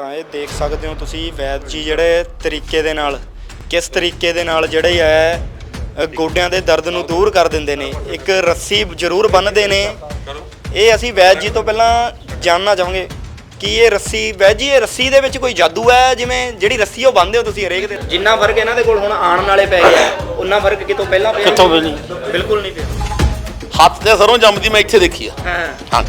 ਤਾਂ ਇਹ ਦੇਖ ਸਕਦੇ ਹੋ ਤੁਸੀਂ ਵੈਦ ਜੀ ਜਿਹੜੇ ਤਰੀਕੇ ਦੇ ਨਾਲ ਕਿਸ ਤਰੀਕੇ ਦੇ ਨਾਲ ਜਿਹੜੇ ਹੈ ਗੋਡਿਆਂ ਦੇ ਦਰਦ ਨੂੰ ਦੂਰ ਕਰ ਦਿੰਦੇ ਨੇ ਇੱਕ ਰੱਸੀ ਜ਼ਰੂਰ ਬੰਨ੍ਹਦੇ ਨੇ। ਇਹ ਅਸੀਂ ਵੈਦ ਜੀ ਤੋਂ ਪਹਿਲਾਂ ਜਾਣਨਾ ਚਾਹਾਂਗੇ ਕਿ ਇਹ ਰੱਸੀ ਵੈਦ ਜੀ ਇਹ ਰੱਸੀ ਦੇ ਵਿੱਚ ਕੋਈ ਜਾਦੂ ਹੈ? ਜਿਵੇਂ ਜਿਹੜੀ ਰੱਸੀ ਉਹ ਬੰਨ੍ਹਦੇ ਹੋ ਤੁਸੀਂ ਹਰੇਕ ਦੇ ਜਿੰਨਾ ਫ਼ਰਕ ਇਹਨਾਂ ਦੇ ਕੋਲ ਹੁਣ ਆਉਣ ਵਾਲੇ ਪੈ ਗਿਆ ਉਹਨਾਂ ਫ਼ਰਕ ਕਿਤੋਂ ਪਹਿਲਾਂ ਪਿਆ? ਕਿਤੋਂ ਵੀ ਨਹੀਂ। ਬਿਲਕੁਲ ਨਹੀਂ ਪਿਆ। ਹੱਥ ਤੇ ਸਰੋਂ ਜੰਮਦੀ ਮੈਂ ਇੱਥੇ ਦੇਖੀ ਆ। ਹਾਂ। ਹਾਂ।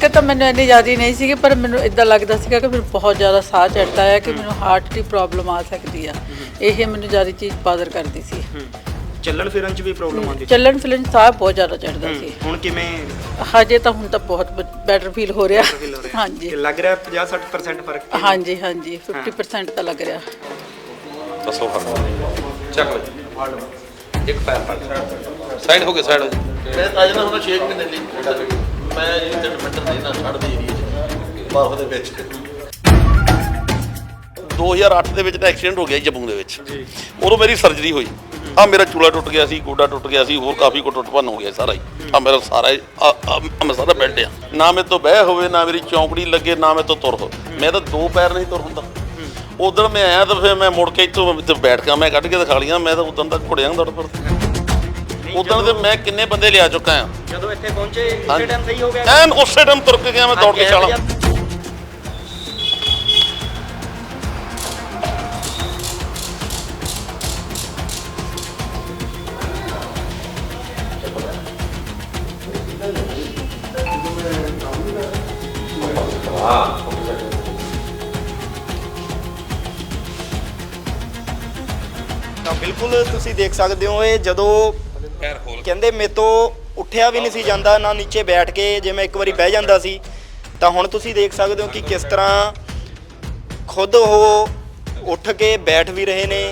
ਕਿ ਤਾਂ ਮੈਨੂੰ ਇੰਨੀ ਜ਼ਿਆਦਾ ਨਹੀਂ ਸੀਗੀ ਪਰ ਮੈਨੂੰ ਇਦਾਂ ਲੱਗਦਾ ਸੀਗਾ ਕਿ ਮੈਨੂੰ ਬਹੁਤ ਜ਼ਿਆਦਾ ਸਾਹ ਚੜਦਾ ਹੈ ਕਿ ਮੈਨੂੰ ਹਾਰਟ ਦੀ ਪ੍ਰੋਬਲਮ ਆ ਸਕਦੀ ਆ। ਇਹ ਮੈਨੂੰ ਜ਼ਿਆਦਾ ਚੀਜ਼ ਬਾਦਰ ਕਰਦੀ ਸੀ। ਚੱਲਣ ਫਿਰਨ 'ਚ ਵੀ ਪ੍ਰੋਬਲਮ ਆਉਂਦੀ ਚੱਲਣ ਫਿਰਨ 'ਚ ਸਾਹ ਬਹੁਤ ਜ਼ਿਆਦਾ ਚੜਦਾ ਸੀ। ਹੁਣ ਕਿਵੇਂ? ਹਜੇ ਤਾਂ ਹੁਣ ਤਾਂ ਬਹੁਤ ਬੈਟਰ ਫੀਲ ਹੋ ਰਿਹਾ। Feel ਹੋ ਰਿਹਾ? ਹਾਂਜੀ। ਕਿ ਲੱਗ ਰਿਹਾ 50 60% ਫ਼ਰਕ ਹਾਂਜੀ ਹਾਂਜੀ। 50% ਤਾਂ ਲੱਗ ਰਿਹਾ। ਦੱਸੋ ਫੜ ਚੱਕ ਲਓ। ਇੱਕ ਪੈਰ ਫੜ। ਸਾਈਡ ਹੋ ਕੇ ਸਾਈਡ ਹੋ ਜਾ ਮੈਂ ਤਾਂ ਜਨਾ ਹੁਣ 6 ਮਹੀਨੇ ਲਈ ਮੈਂ ਇਹ ਤਿੰਨ ਮਿੰਟ ਨਹੀਂ ਨਾ ਛੱਡਦੀ ਏਰੀਆ ਚ ਬਰਫ਼ ਦੇ ਵਿੱਚ। 2008 ਦੇ ਵਿੱਚ ਤਾਂ ਐਕਸੀਡੈਂਟ ਹੋ ਗਿਆ ਸੀ ਜੰਮੂ ਦੇ ਵਿੱਚ। ਉਦੋਂ ਮੇਰੀ ਸਰਜਰੀ ਹੋਈ। ਆ ਮੇਰਾ ਚੂਲਾ ਟੁੱਟ ਗਿਆ ਸੀ ਗੋਡਾ ਟੁੱਟ ਗਿਆ ਸੀ ਹੋਰ ਕਾਫੀ ਕੋ ਟੁੱਟ ਭੰਨ ਹੋ ਗਿਆ ਸਾਰਾ ਹੀ। ਆ ਮੇਰਾ ਸਾਰਾ ਆ ਮੈਂ ਸਾਰਾ ਬੈੱਡ ਆ। ਨਾ ਮੇਰੇ ਤੋਂ ਬਹਿ ਹੋਵੇ ਨਾ ਮੇਰੀ ਚੌਂਕੜੀ ਲੱਗੇ ਨਾ ਮੇਰੇ ਤੋਂ ਤੁਰ ਹੋ। ਮੈਂ ਤਾਂ ਦੋ ਪੈਰ ਨਹੀਂ ਤੁਰ ਹੁੰਦਾ। ਉਦੋਂ ਮੈਂ ਆਇਆ ਤਾਂ ਫਿਰ ਮੈਂ ਮੁੜ ਕੇ ਇੱਥੋਂ ਬੈਠ ਕੇ ਮੈਂ ਕੱਢ ਕੇ ਦਿਖਾ ਲੀਆਂ ਮੈਂ ਤਾਂ ਉਦੋਂ ਤੱਕ ਘੁੜਿਆਂ ਦੌੜ ਪਰ ਉਦੋਂ ਤੇ ਮੈਂ ਕਿੰਨੇ ਬੰਦੇ ਲਿਆ ਚੁੱਕਾ ਆ ਜਦੋਂ ਇੱਥੇ ਪਹੁੰਚੇ ਇਸੇ ਟਾਈਮ ਸਹੀ ਹੋ ਗਿਆ। ਐਨ ਉਸੇ ਟਾਈਮ ਤੁਰ ਕੇ ਗਿਆ ਮੈਂ ਦੌੜ ਕੇ ਛਾਲਾਂ। ਤਾਂ ਬਿਲਕੁਲ ਤੁਸੀਂ ਦੇਖ ਸਕਦੇ ਹੋ ਇਹ ਜਦੋਂ ਕਹਿੰਦੇ ਮੇਰੇ ਤੋਂ ਉੱਠਿਆ ਵੀ ਨਹੀਂ ਸੀ ਜਾਂਦਾ ਨਾ ਨੀਚੇ ਬੈਠ ਕੇ ਜੇ ਮੈਂ ਇੱਕ ਵਾਰੀ ਬਹਿ ਜਾਂਦਾ ਸੀ ਤਾਂ ਹੁਣ ਤੁਸੀਂ ਦੇਖ ਸਕਦੇ ਹੋ ਕਿ ਕਿਸ ਤਰ੍ਹਾਂ ਖੁਦ ਉਹ ਉੱਠ ਕੇ ਬੈਠ ਵੀ ਰਹੇ ਨੇ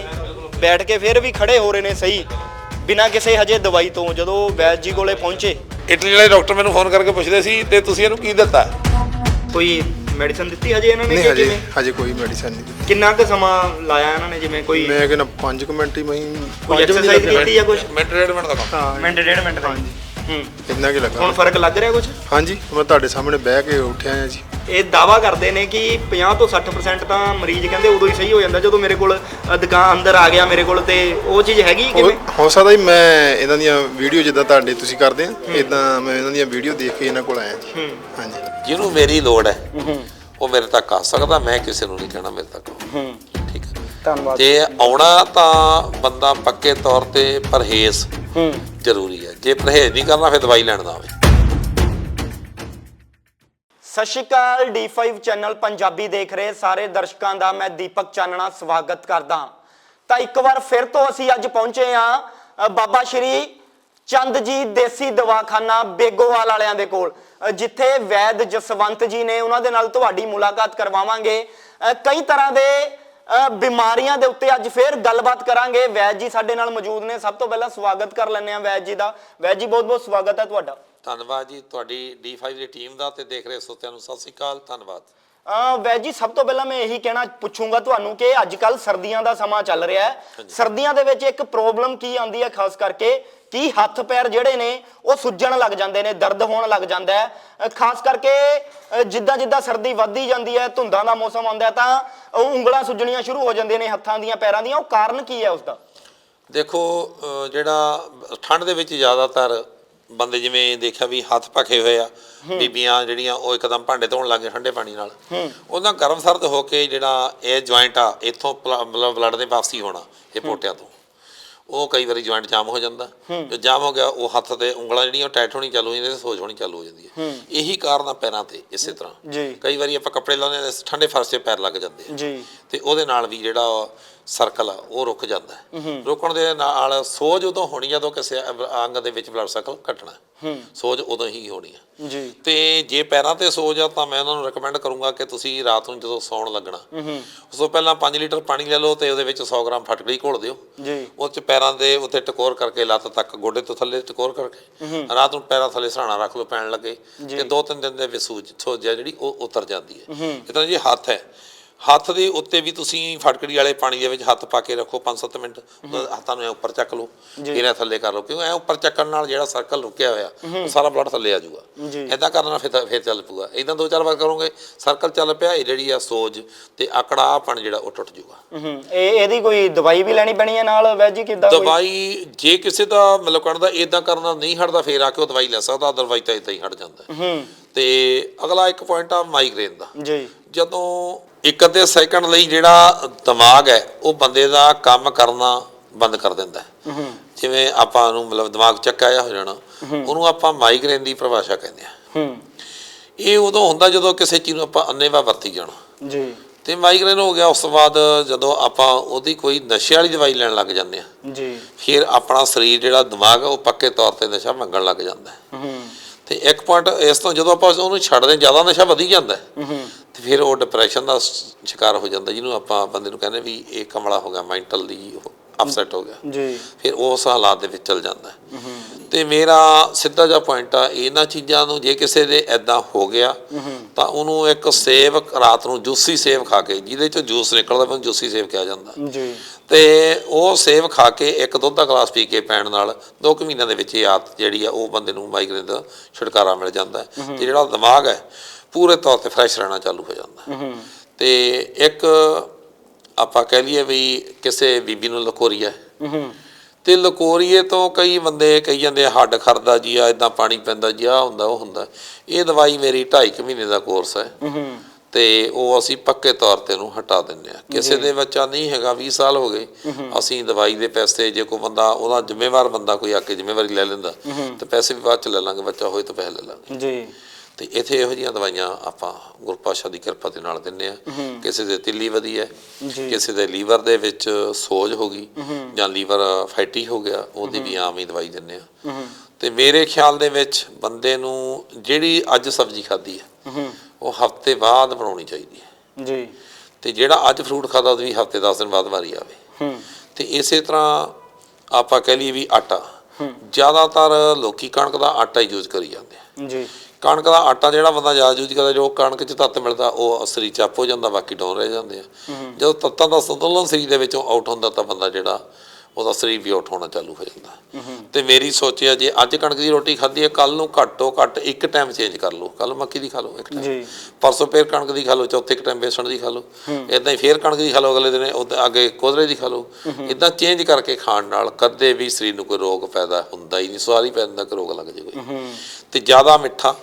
ਬੈਠ ਕੇ ਫਿਰ ਵੀ ਖੜੇ ਹੋ ਰਹੇ ਨੇ ਸਹੀ ਬਿਨਾਂ ਕਿਸੇ ਹਜੇ ਦਵਾਈ ਤੋਂ ਜਦੋਂ ਵੈਦ ਜੀ ਕੋਲੇ ਪਹੁੰਚੇ। ਇਟਲੀ ਵਾਲੇ ਡਾਕਟਰ ਮੈਨੂੰ ਫੋਨ ਕਰਕੇ ਪੁੱਛਦੇ ਸੀ ਤੇ ਤੁਸੀਂ ਇਹਨੂੰ ਕੀ ਦਿੱਤਾ? ਕੋਈ ਮੈਡੀਸਨ ਦਿੱਤੀ ਹਜੇ ਇਹਨਾਂ ਨੇ ਨਹੀਂ ਕਿ ਹਜੇ ਕਿਵੇਂ? ਹਜੇ ਕੋਈ ਮੈਡੀਸਨ ਨਹੀਂ ਕਿੰਨਾ ਕੁ ਸਮਾਂ ਲਾਇਆ ਇਹਨਾਂ ਨੇ ਜਿਵੇਂ ਕੋਈ ਮੈਂ ਕਹਿੰਦਾ 5 ਮਿੰਟ ਹੀ ਮੈਂ ਕੋਈ ਐਕਸਰਸਾਈਜ਼ ਕੀਤੀ ਜਾਂ ਕੁਝ ਮਿੰਟ ਡੇਢ ਮਿੰਟ ਦਾ ਕੰਮ ਹਾਂ ਮਿੰਟ ਡੇਢ ਮਿੰਟ ਦਾ ਹਾਂਜੀ ਇੰਨਾ ਕੀ ਹੁਣ ਲੱਗਾ ਫ਼ਰਕ ਲੱਗ ਰਿਹਾ ਕੁਝ ਹਾਂਜੀ ਮੈਂ ਤੁਹਾਡੇ ਸਾਹਮਣੇ ਬਹਿ ਕੇ ਉੱਠਿਆ ਆ ਜੀ। ਇਹ ਦਾਵਾ ਕਰਦੇ ਨੇ ਕਿ 50 ਤੋਂ 60% ਤਾਂ ਮਰੀਜ਼ ਕਹਿੰਦੇ ਉਦੋਂ ਹੀ ਸਹੀ ਹੋ ਜਾਂਦਾ ਜਦੋਂ ਮੇਰੇ ਕੋਲ ਅ, ਦੁਕਾਨ ਅੰਦਰ ਆ ਗਿਆ ਮੇਰੇ ਕੋਲ ਤੇ ਉਹ ਚੀਜ਼ ਹੈਗੀ ਹੋ ਕਿਵੇਂ? ਹੋ ਸਕਦਾ ਜੀ ਮੈਂ ਇਹਨਾਂ ਦੀਆਂ ਵੀਡੀਓ ਜਿੱਦਾਂ ਤੁਹਾਡੇ ਤੁਸੀਂ ਕਰਦੇ ਆ ਇਦਾਂ ਮੈਂ ਇਹਨਾਂ ਦੀਆਂ ਵੀਡੀਓ ਦੇਖ ਕੇ ਇਹਨਾਂ ਕੋਲ ਆਇਆ ਜੀ। ਹਾਂਜੀ। ਜਿਹਨੂੰ ਮੇਰੀ ਲੋੜ ਹੈ ਉਹ ਮੇਰੇ ਤੱਕ ਆ ਸਕਦਾ ਮੈਂ ਕਿਸੇ ਨੂੰ ਨਹੀਂ ਕਹਿਣਾ ਮੇਰੇ ਤੱਕ। ਆਓ। ਹੈ। ਧੰਨਵਾਦ। ਜੇ ਆਉਣਾ ਤਾਂ ਬੰਦਾ ਪੱਕੇ ਤੌਰ ਤੇ ਪਰਹੇਜ਼ ਜ਼ਰੂਰੀ ਹੈ। ਜੇ ਪਰਹੇਜ਼ ਨਹੀਂ ਕਰਨਾ ਫਿਰ ਦਵਾਈ ਲੈਣ ਦਾ ਆਵੇ। ਸਤਿ ਸ਼੍ਰੀ ਅਕਾਲ D5 ਚੈਨਲ ਪੰਜਾਬੀ ਦੇਖ ਰਹੇ ਸਾਰੇ ਦਰਸ਼ਕਾਂ ਦਾ ਮੈਂ ਦੀਪਕ ਚਾਨਣਾ ਸਵਾਗਤ ਕਰਦਾ ਤਾਂ ਇੱਕ ਵਾਰ ਫਿਰ ਤੋਂ ਅਸੀਂ ਅੱਜ ਪਹੁੰਚੇ ਆ ਬਾਬਾ ਸ਼੍ਰੀ ਚੰਦ ਜੀ ਦੇਸੀ ਦਵਾਖਾਨਾ ਬੇਗੋਵਾਲ ਵਾਲਿਆਂ ਦੇ ਕੋਲ ਜਿੱਥੇ ਵੈਦ ਜਸਵੰਤ ਜੀ ਨੇ ਉਹਨਾਂ ਦੇ ਨਾਲ ਤੁਹਾਡੀ ਮੁਲਾਕਾਤ ਕਰਵਾਵਾਂਗੇ। ਕਈ ਤਰ੍ਹਾਂ ਦੇ ਬਿਮਾਰੀਆਂ ਦੇ ਉੱਤੇ ਅੱਜ ਫੇਰ ਗੱਲਬਾਤ ਕਰਾਂਗੇ। ਵੈਦ ਜੀ ਸਾਡੇ ਨਾਲ ਮੌਜੂਦ ਨੇ। ਸਭ ਤੋਂ ਪਹਿਲਾਂ ਸਵਾਗਤ ਕਰ ਲੈਂਦੇ ਆ ਵੈਦ ਜੀ ਦਾ। ਵੈਦ ਜੀ, ਬਹੁਤ ਬਹੁਤ ਸਵਾਗਤ ਹੈ ਤੁਹਾਡਾ। ਧੰਨਵਾਦ ਜੀ। ਤੁਹਾਡੀ D5 ਦੀ ਟੀਮ ਦਾ ਤੇ ਦੇਖ ਰਹੇ ਸਰੋਤਿਆਂ ਨੂੰ। ਸਤਿ ਸ੍ਰੀ ਅਕਾਲ। ਧੰਨਵਾਦ। ਵੈਦ ਜੀ ਸਭ ਤੋਂ ਪਹਿਲਾਂ ਮੈਂ ਇਹੀ ਕਹਿਣਾ ਪੁੱਛੂੰਗਾ ਤੁਹਾਨੂੰ ਕਿ ਅੱਜ ਕੱਲ ਸਰਦੀਆਂ ਦਾ ਸਮਾਂ ਚੱਲ ਰਿਹਾ ਹੈ। ਸਰਦੀਆਂ ਦੇ ਵਿੱਚ ਇੱਕ ਪ੍ਰੋਬਲਮ ਕੀ ਆਉਂਦੀ ਹੈ ਖਾਸ ਕਰਕੇ ਕੀ ਹੱਥ ਪੈਰ ਜਿਹੜੇ ਨੇ ਉਹ ਸੁੱਜਣ ਲੱਗ ਜਾਂਦੇ ਨੇ ਦਰਦ ਹੋਣ ਲੱਗ ਜਾਂਦਾ ਹੈ। ਖਾਸ ਕਰਕੇ ਜਿੱਦਾਂ ਜਿੱਦਾਂ ਸਰਦੀ ਵੱਧਦੀ ਜਾਂਦੀ ਹੈ ਧੁੰਦਾਂ ਦਾ ਮੌਸਮ ਆਉਂਦਾ ਤਾਂ ਉਹ ਉਂਗਲਾਂ ਸੁੱਜਣੀਆਂ ਸ਼ੁਰੂ ਹੋ ਜਾਂਦੀਆਂ ਨੇ ਹੱਥਾਂ ਦੀਆਂ ਪੈਰਾਂ ਦੀਆਂ। ਉਹ ਕਾਰਨ ਕੀ ਹੈ ਉਸ ਦਾ ਦੇਖੋ ਜਿਹੜਾ ਠੰਡ ਦੇ ਵਿੱਚ ਜ਼ਿਆਦਾਤਰ ਬੰਦੇ ਜਿਵੇਂ ਦੇਖਿਆ ਵੀ ਹੱਥ ਭਖੇ ਹੋਏ ਆ ਬੀਬੀਆਂ ਜਿਹੜੀਆਂ ਉਹ ਇੱਕਦਮ ਭਾਂਡੇ ਧੋਣ ਲੱਗ ਗਏ ਠੰਡੇ ਪਾਣੀ ਨਾਲ। ਉਹਨਾਂ ਗਰਮ ਸਰਦ ਹੋ ਕੇ ਜਿਹੜਾ ਇਹ ਜੁਆਇੰਟ ਆ ਇੱਥੋਂ ਮਤਲਬ ਬਲੱਡ ਦੇ ਵਾਪਸੀ ਹੋਣਾ ਇਹ ਪੋਟਿਆਂ ਤੋਂ। ਉਹ ਕਈ ਵਾਰੀ ਜੁਆਇੰਟ ਜਾਮ ਹੋ ਜਾਂਦਾ। ਜੇ ਜਾਮ ਹੋ ਗਿਆ ਉਹ ਹੱਥ ਤੇ ਉਂਗਲਾਂ ਜਿਹੜੀਆਂ ਉਹ ਟਾਈਟ ਹੋਣੀ ਚਾਲੂ ਹੋ ਜਾਂਦੀਆਂ ਤੇ ਸੋਜ ਹੋਣੀ ਚਾਲੂ ਹੋ ਜਾਂਦੀ ਹੈ। ਇਹੀ ਕਾਰਨ ਆ ਪੈਰਾਂ ਤੇ ਇਸੇ ਤਰ੍ਹਾਂ। ਜੀ। ਕਈ ਵਾਰੀ ਆਪਾਂ ਕੱਪੜੇ ਲਾਉਂਦੇ ਠੰਡੇ ਫਰਸ਼ 'ਤੇ ਪੈਰ ਲੱਗ ਜਾਂਦੇ ਆ। ਜੀ। ਤੇ ਉਹਦੇ ਨਾਲ ਵੀ ਜਿਹੜਾ ਸਰਕਲ ਆ ਉਹ ਰੁਕ ਜਾਂਦਾ ਹੈ। ਰੁਕਣ ਦੇ ਨਾਲ ਸੋਜ ਉਦੋਂ ਹੋਣੀ ਜਦੋਂ ਕਿਸੇ ਅੰਗ ਦੇ ਵਿੱਚ ਬਲੱਡ ਸਰਕਲ ਘਟਣਾ। ਸੋਜ ਉਦੋਂ ਹੀ ਹੋਣੀ ਜੀ। ਤੇ ਜੇ ਪੈਰਾਂ ਤੇ ਸੋਜ ਆ ਤਾਂ ਮੈਂ ਉਹਨਾਂ ਨੂੰ ਰეკਮੈਂਡ ਕਰੂੰਗਾ ਕਿ ਤੁਸੀਂ ਰਾਤ ਨੂੰ ਜਦੋਂ ਸੌਣ ਲੱਗਣਾ ਉਸ ਤੋਂ ਪਹਿਲਾਂ 5 ਲੀਟਰ ਪਾਣੀ ਲੈ ਲਓ ਤੇ ਉਹਦੇ ਵਿੱਚ 100 ਗ੍ਰਾਮ ਫਟਕੜੀ ਘੋਲ ਦਿਓ। ਜੀ। ਉਹ ਚ ਪੈਰਾਂ ਦੇ ਉੱਤੇ ਟਕੋਰ ਕਰਕੇ ਲੱਤ ਤੱਕ ਗੋਡੇ ਤੋਂ ਥੱਲੇ ਟਕੋਰ ਕਰਕੇ ਰਾਤ ਨੂੰ ਪੈਰਾਂ ਥੱਲੇ ਸਰਾਣਾ ਰੱਖ ਲਓ ਪੈਣ ਲੱਗੇ ਤੇ ਦੋ ਤਿੰਨ ਦਿਨ ਦੇ ਵਿੱਚ ਸੂਜ ਆ ਜਿਹੜੀ ਉਹ ਉਤਰ ਜਾਂਦੀ ਹੈ। ਤਰ੍ਹਾਂ ਜੇ ਹੱਥ ਹੈ ਹੱਥ ਦੇ ਉੱਤੇ ਵੀ ਤੁਸੀਂ ਫਟਕੜੀ ਵਾਲੇ ਪਾਣੀ ਦੇ ਵਿੱਚ ਹੱਥ ਪਾ ਕੇ ਰੱਖੋ 5-7 ਮਿੰਟ। ਹੱਥਾਂ ਨੂੰ ਐ ਉੱਪਰ ਚੱਕ ਲਓ ਇਹਨਾਂ ਥੱਲੇ ਕਰ ਲਓ ਕਿਉਂ? ਐ ਉੱਪਰ ਚੱਕਣ ਨਾਲ ਜਿਹੜਾ ਸਰਕਲ ਰੁਕਿਆ ਹੋਇਆ ਸਾਰਾ ਬਲੱਡ ਥੱਲੇ ਆ ਜਾਊਗਾ। ਐਦਾਂ ਕਰਨ ਨਾਲ ਫਿਰ ਚੱਲ ਪਊਗਾ। ਇਦਾਂ ਦੋ ਚਾਰ ਵਾਰ ਕਰੋਗੇ ਸਰਕਲ ਚੱਲ ਪਿਆ ਇਹ ਜਿਹੜੀ ਆ ਸੋਜ ਤੇ ਆਕੜਾਪਣ ਜਿਹੜਾ ਉਹ ਟੁੱਟ ਜਾਊਗਾ। ਇਹ ਇਹਦੀ ਕੋਈ ਦਵਾਈ ਵੀ ਲੈਣੀ ਪੈਣੀ ਹੈ ਨਾਲ ਵੈਦ ਜੀ ਕਿੱਦਾਂ ਦਵਾਈ ਜੇ ਕਿਸੇ ਦਾ ਮਤਲਬ ਕਹਿਣ ਦਾ ਇਦਾਂ ਕਰਨਾ ਨਹੀਂ ਹਟਦਾ ਫੇਰ ਆ ਕੇ ਉਹ ਦਵਾਈ ਲੈ ਸਕਦਾ ਅਦਰਵਾਈਜ਼ ਤਾਂ ਇਦਾਂ ਹੀ ਹਟ ਜਾਂਦਾ। ਤੇ ਅਗਲਾ ਇੱਕ ਪੁਆਇੰਟ ਆ ਮਾਈਗ੍ਰੇਨ ਦਾ। ਜੀ। ਜਦੋਂ ਇੱਕ ਅੱਧੇ ਸੈਕਿੰਡ ਲਈ ਜਿਹੜਾ ਦਿਮਾਗ ਹੈ ਉਹ ਬੰਦੇ ਦਾ ਕੰਮ ਕਰਨਾ ਬੰਦ ਕਰ ਦਿੰਦਾ ਹੈ। ਜਿਵੇਂ ਆਪਾਂ ਨੂੰ ਮਤਲਬ ਦਿਮਾਗ ਚੱਕਾਇਆ ਹੋ ਜਾਣਾ ਉਹਨੂੰ ਆਪਾਂ ਮਾਈਗ੍ਰੇਨ ਦੀ ਪਰਿਭਾਸ਼ਾ ਕਹਿੰਦੇ ਆ ਹੂੰ। ਇਹ ਉਦੋਂ ਹੁੰਦਾ ਜਦੋਂ ਕਿਸੇ ਚੀਜ਼ ਨੂੰ ਆਪਾਂ ਅੰਨੇਵਾ ਵਰਤੀ ਜਾਣਾ। ਜੀ। ਤੇ ਮਾਈਗ੍ਰੇਨ ਹੋ ਗਿਆ ਉਸ ਤੋਂ ਬਾਅਦ ਜਦੋਂ ਆਪਾਂ ਉਹਦੀ ਕੋਈ ਨਸ਼ੇ ਵਾਲੀ ਦਵਾਈ ਲੈਣ ਲੱਗ ਜਾਂਦੇ ਆ ਜੀ। ਫਿਰ ਆਪਣਾ ਸਰੀਰ ਜਿਹੜਾ ਦਿਮਾਗ ਹੈ ਉਹ ਪੱਕੇ ਤੌਰ ਤੇ ਨਸ਼ਾ ਮੰਗਣ ਲੱਗ ਜਾਂਦਾ ਹੂੰ। ਤੇ ਇੱਕ ਪੁਆਇੰਟ ਇਸ ਤੋਂ ਜਦੋਂ ਆਪਾਂ ਉਹਨੂੰ ਛੱਡਦੇ ਜ਼ਿਆਦਾ ਨਸ਼ਾ ਵਧੀ ਜਾਂਦਾ ਤੇ ਫਿਰ ਉਹ ਡਿਪਰੈਸ਼ਨ ਦਾ ਸ਼ਿਕਾਰ ਹੋ ਜਾਂਦਾ ਜਿਹਨੂੰ ਆਪਾਂ ਬੰਦੇ ਨੂੰ ਕਹਿੰਦੇ ਵੀ ਇਹ ਕਮਲਾ ਹੋ ਗਿਆ ਮੈਂਟਲੀ ਅਪਸੈਟ ਹੋ ਗਿਆ। ਜੀ। ਫਿਰ ਉਸ ਹਾਲਾਤ ਦੇ ਵਿੱਚ ਚਲ ਜਾਂਦਾ ਹੈ। ਤੇ ਮੇਰਾ ਸਿੱਧਾ ਜਿਹਾ ਪੁਆਇੰਟ ਆ ਇਹਨਾਂ ਚੀਜ਼ਾਂ ਨੂੰ ਜੇ ਕਿਸੇ ਦੇ ਐਦਾਂ ਹੋ ਗਿਆ ਤਾਂ ਉਹਨੂੰ ਇੱਕ ਸੇਵ ਰਾਤ ਨੂੰ ਜੂਸੀ ਸੇਵ ਖਾ ਕੇ ਜਿਹਦੇ ਚੋਂ ਜੂਸ ਨਿਕਲਦਾ ਉਹਨੂੰ ਜੂਸੀ ਸੇਵ ਕਿਹਾ ਜਾਂਦਾ। ਜੀ। ਤੇ ਉਹ ਸੇਵ ਖਾ ਕੇ ਇੱਕ ਦੁੱਧ ਦਾ ਗਲਾਸ ਪੀ ਕੇ ਪੈਣ ਨਾਲ 2 ਕੁ ਮਹੀਨਿਆਂ ਦੇ ਵਿੱਚ ਇਹ ਆਦਤ ਜਿਹੜੀ ਆ ਉਹ ਬੰਦੇ ਨੂੰ ਮਾਈਗ੍ਰੇਨ ਦਾ ਛੁਟਕਾਰਾ ਮਿਲ ਜਾਂਦਾ ਹੈ। ਤੇ ਜਿਹੜਾ ਦਿਮਾਗ ਹੈ ਪੂਰੇ ਤੌਰ ਤੇ ਫਰੈਸ਼ ਰਹਿਣਾ ਚਾਲੂ ਹੋ ਜਾਂਦਾ ਹੈ। ਤੇ ਇੱਕ ਆਪਾਂ ਕਹਿ ਲਈਏ ਵੀ ਕਿਸੇ ਬੀਬੀ ਨੂੰ ਲਕੋਰੀਆ ਹੂੰ। ਤੇ ਲਕੋਰੀਏ ਤੋਂ ਕਈ ਬੰਦੇ ਕਹੀ ਜਾਂਦੇ ਆ ਹੱਡ ਖਰਦਾ ਜੀ ਆ ਇਦਾਂ ਪਾਣੀ ਪੈਂਦਾ ਜੀ ਆ ਹੁੰਦਾ ਉਹ ਹੁੰਦਾ। ਇਹ ਦਵਾਈ ਮੇਰੀ 2.5 ਮਹੀਨੇ ਦਾ ਕੋਰਸ ਹੈ। ਤੇ ਉਹ ਅਸੀਂ ਪੱਕੇ ਤੌਰ ਤੇ ਉਹਨੂੰ ਹਟਾ ਦਿੰਦੇ ਆ ਕਿਸੇ ਦੇ ਬੱਚਾ ਨਹੀਂ ਹੈਗਾ 20 ਸਾਲ ਹੋ ਗਏ। ਅਸੀਂ ਦਵਾਈ ਦੇ ਪੈਸੇ ਜੇ ਕੋਈ ਬੰਦਾ ਉਹਦਾ ਜ਼ਿੰਮੇਵਾਰ ਬੰਦਾ ਕੋਈ ਆ ਕੇ ਜ਼ਿੰਮੇਵਾਰੀ ਲੈ ਲੈਂਦਾ ਤੇ ਪੈਸੇ ਵੀ ਬਾਅਦ ਚ ਲੈ ਲਾਂਗੇ ਬੱਚਾ ਹੋਏ ਤਾਂ ਪਹਿਲੇ ਲੈ ਲਾਂਗੇ। ਜੀ। ਤੇ ਇੱਥੇ ਇਹੋ ਜਿਹੀਆਂ ਦਵਾਈਆਂ ਆਪਾਂ ਗੁਰਪਾਸ਼ਾ ਦੀ ਕਿਰਪਾ ਦੇ ਨਾਲ ਦਿੰਨੇ ਆ ਕਿਸੇ ਦੇ ਤਿੱਲੀ ਵਧੀ ਹੈ। ਕਿਸੇ ਦੇ ਲੀਵਰ ਦੇ ਵਿੱਚ ਸੋਜ ਹੋ ਗਈ ਜਾਂ ਲੀਵਰ ਫੈਟੀ ਹੋ ਗਿਆ ਉਹਦੀ ਵੀ ਆਮ ਹੀ ਦਵਾਈ ਦਿੰਨੇ ਆ ਤੇ ਮੇਰੇ ਖਿਆਲ ਦੇ ਵਿੱਚ ਬੰਦੇ ਨੂੰ ਜਿਹੜੀ ਅੱਜ ਸਬਜ਼ੀ ਖਾਧੀ ਹੈ ਉਹ ਹਫ਼ਤੇ ਬਾਅਦ ਬਣਾਉਣੀ ਚਾਹੀਦੀ ਹੈ। ਜੀ। ਤੇ ਜਿਹੜਾ ਅੱਜ ਫਰੂਟ ਖਾਦਾ ਉਹ ਵੀ ਹਫ਼ਤੇ 10 ਦਿਨ ਬਾਅਦ ਵਾਰੀ ਆਵੇ। ਤੇ ਇਸੇ ਤਰ੍ਹਾਂ ਆਪਾਂ ਕਹਿ ਲਈਏ ਵੀ ਆਟਾ। ਜ਼ਿਆਦਾਤਰ ਲੋਕੀ ਕਣਕ ਦਾ ਆਟਾ ਹੀ ਯੂਜ਼ ਕਰੀ ਜਾਂਦੇ ਆ। ਜੀ। ਕਣਕ ਦਾ ਆਟਾ ਜਿਹੜਾ ਬੰਦਾ ਜ਼ਿਆਦਾ ਯੂਜ਼ ਕਰਦਾ ਜੋ ਕਣਕ 'ਚ ਤੱਤ ਮਿਲਦਾ ਉਹ ਸਰੀਰ 'ਚ ਅਪ ਹੋ ਜਾਂਦਾ ਬਾਕੀ ਡਾਊਨ ਰਹਿ ਜਾਂਦੇ ਆ। ਜਦੋਂ ਤੱਤਾਂ ਦਾ ਸੰਤੁਲਨ ਸਰੀਰ ਦੇ ਵਿੱਚੋਂ ਆਊਟ ਹੁੰਦਾ ਤਾਂ ਬੰਦਾ ਜਿਹੜਾ ਉਹਦਾ ਸਰੀਰ ਵੀ ਆਊਟ ਹੋਣਾ ਚਾਲੂ ਹੋ ਜਾਂਦਾ। ਤੇ ਮੇਰੀ ਸੋਚ ਹੈ ਜੇ ਅੱਜ ਕਣਕ ਦੀ ਰੋਟੀ ਖਾਧੀ ਹੈ ਕੱਲ ਨੂੰ ਘੱਟੋ ਘੱਟ ਇੱਕ ਟਾਈਮ ਚੇਂਜ ਕਰ ਲਓ। ਕੱਲ ਮੱਕੀ ਦੀ ਖਾ ਲਓ ਇੱਕ। ਟਾਈਮ ਪਰਸੋਂ ਫੇਰ ਕਣਕ ਦੀ ਖਾ ਲਓ ਚੌਥੇ ਇੱਕ ਟਾਈਮ ਬੇਸਣ ਦੀ ਖਾ ਲਓ। ਇਦਾਂ ਹੀ ਫੇਰ ਕਣਕ ਦੀ ਖਾ ਲਓ ਅਗਲੇ ਦਿਨ ਅੱਗੇ ਕੋਦਰੇ ਦੀ ਖਾ ਲਓ। ਇਦਾਂ ਚੇਂਜ ਕਰਕੇ ਖਾਣ ਨਾਲ ਕਦੇ ਵੀ ਸਰੀਰ ਨੂੰ ਕੋਈ ਰੋਗ ਪੈਦਾ ਹੁੰਦਾ ਹੀ ਨਹੀਂ ਹੀ ਪੈਂਦਾ ਕਿ ਰੋਗ ਲੱਗ ਜੇ ਕੋਈ। ਤੇ ਜ਼ਿਆਦਾ ਮਿੱਠਾ।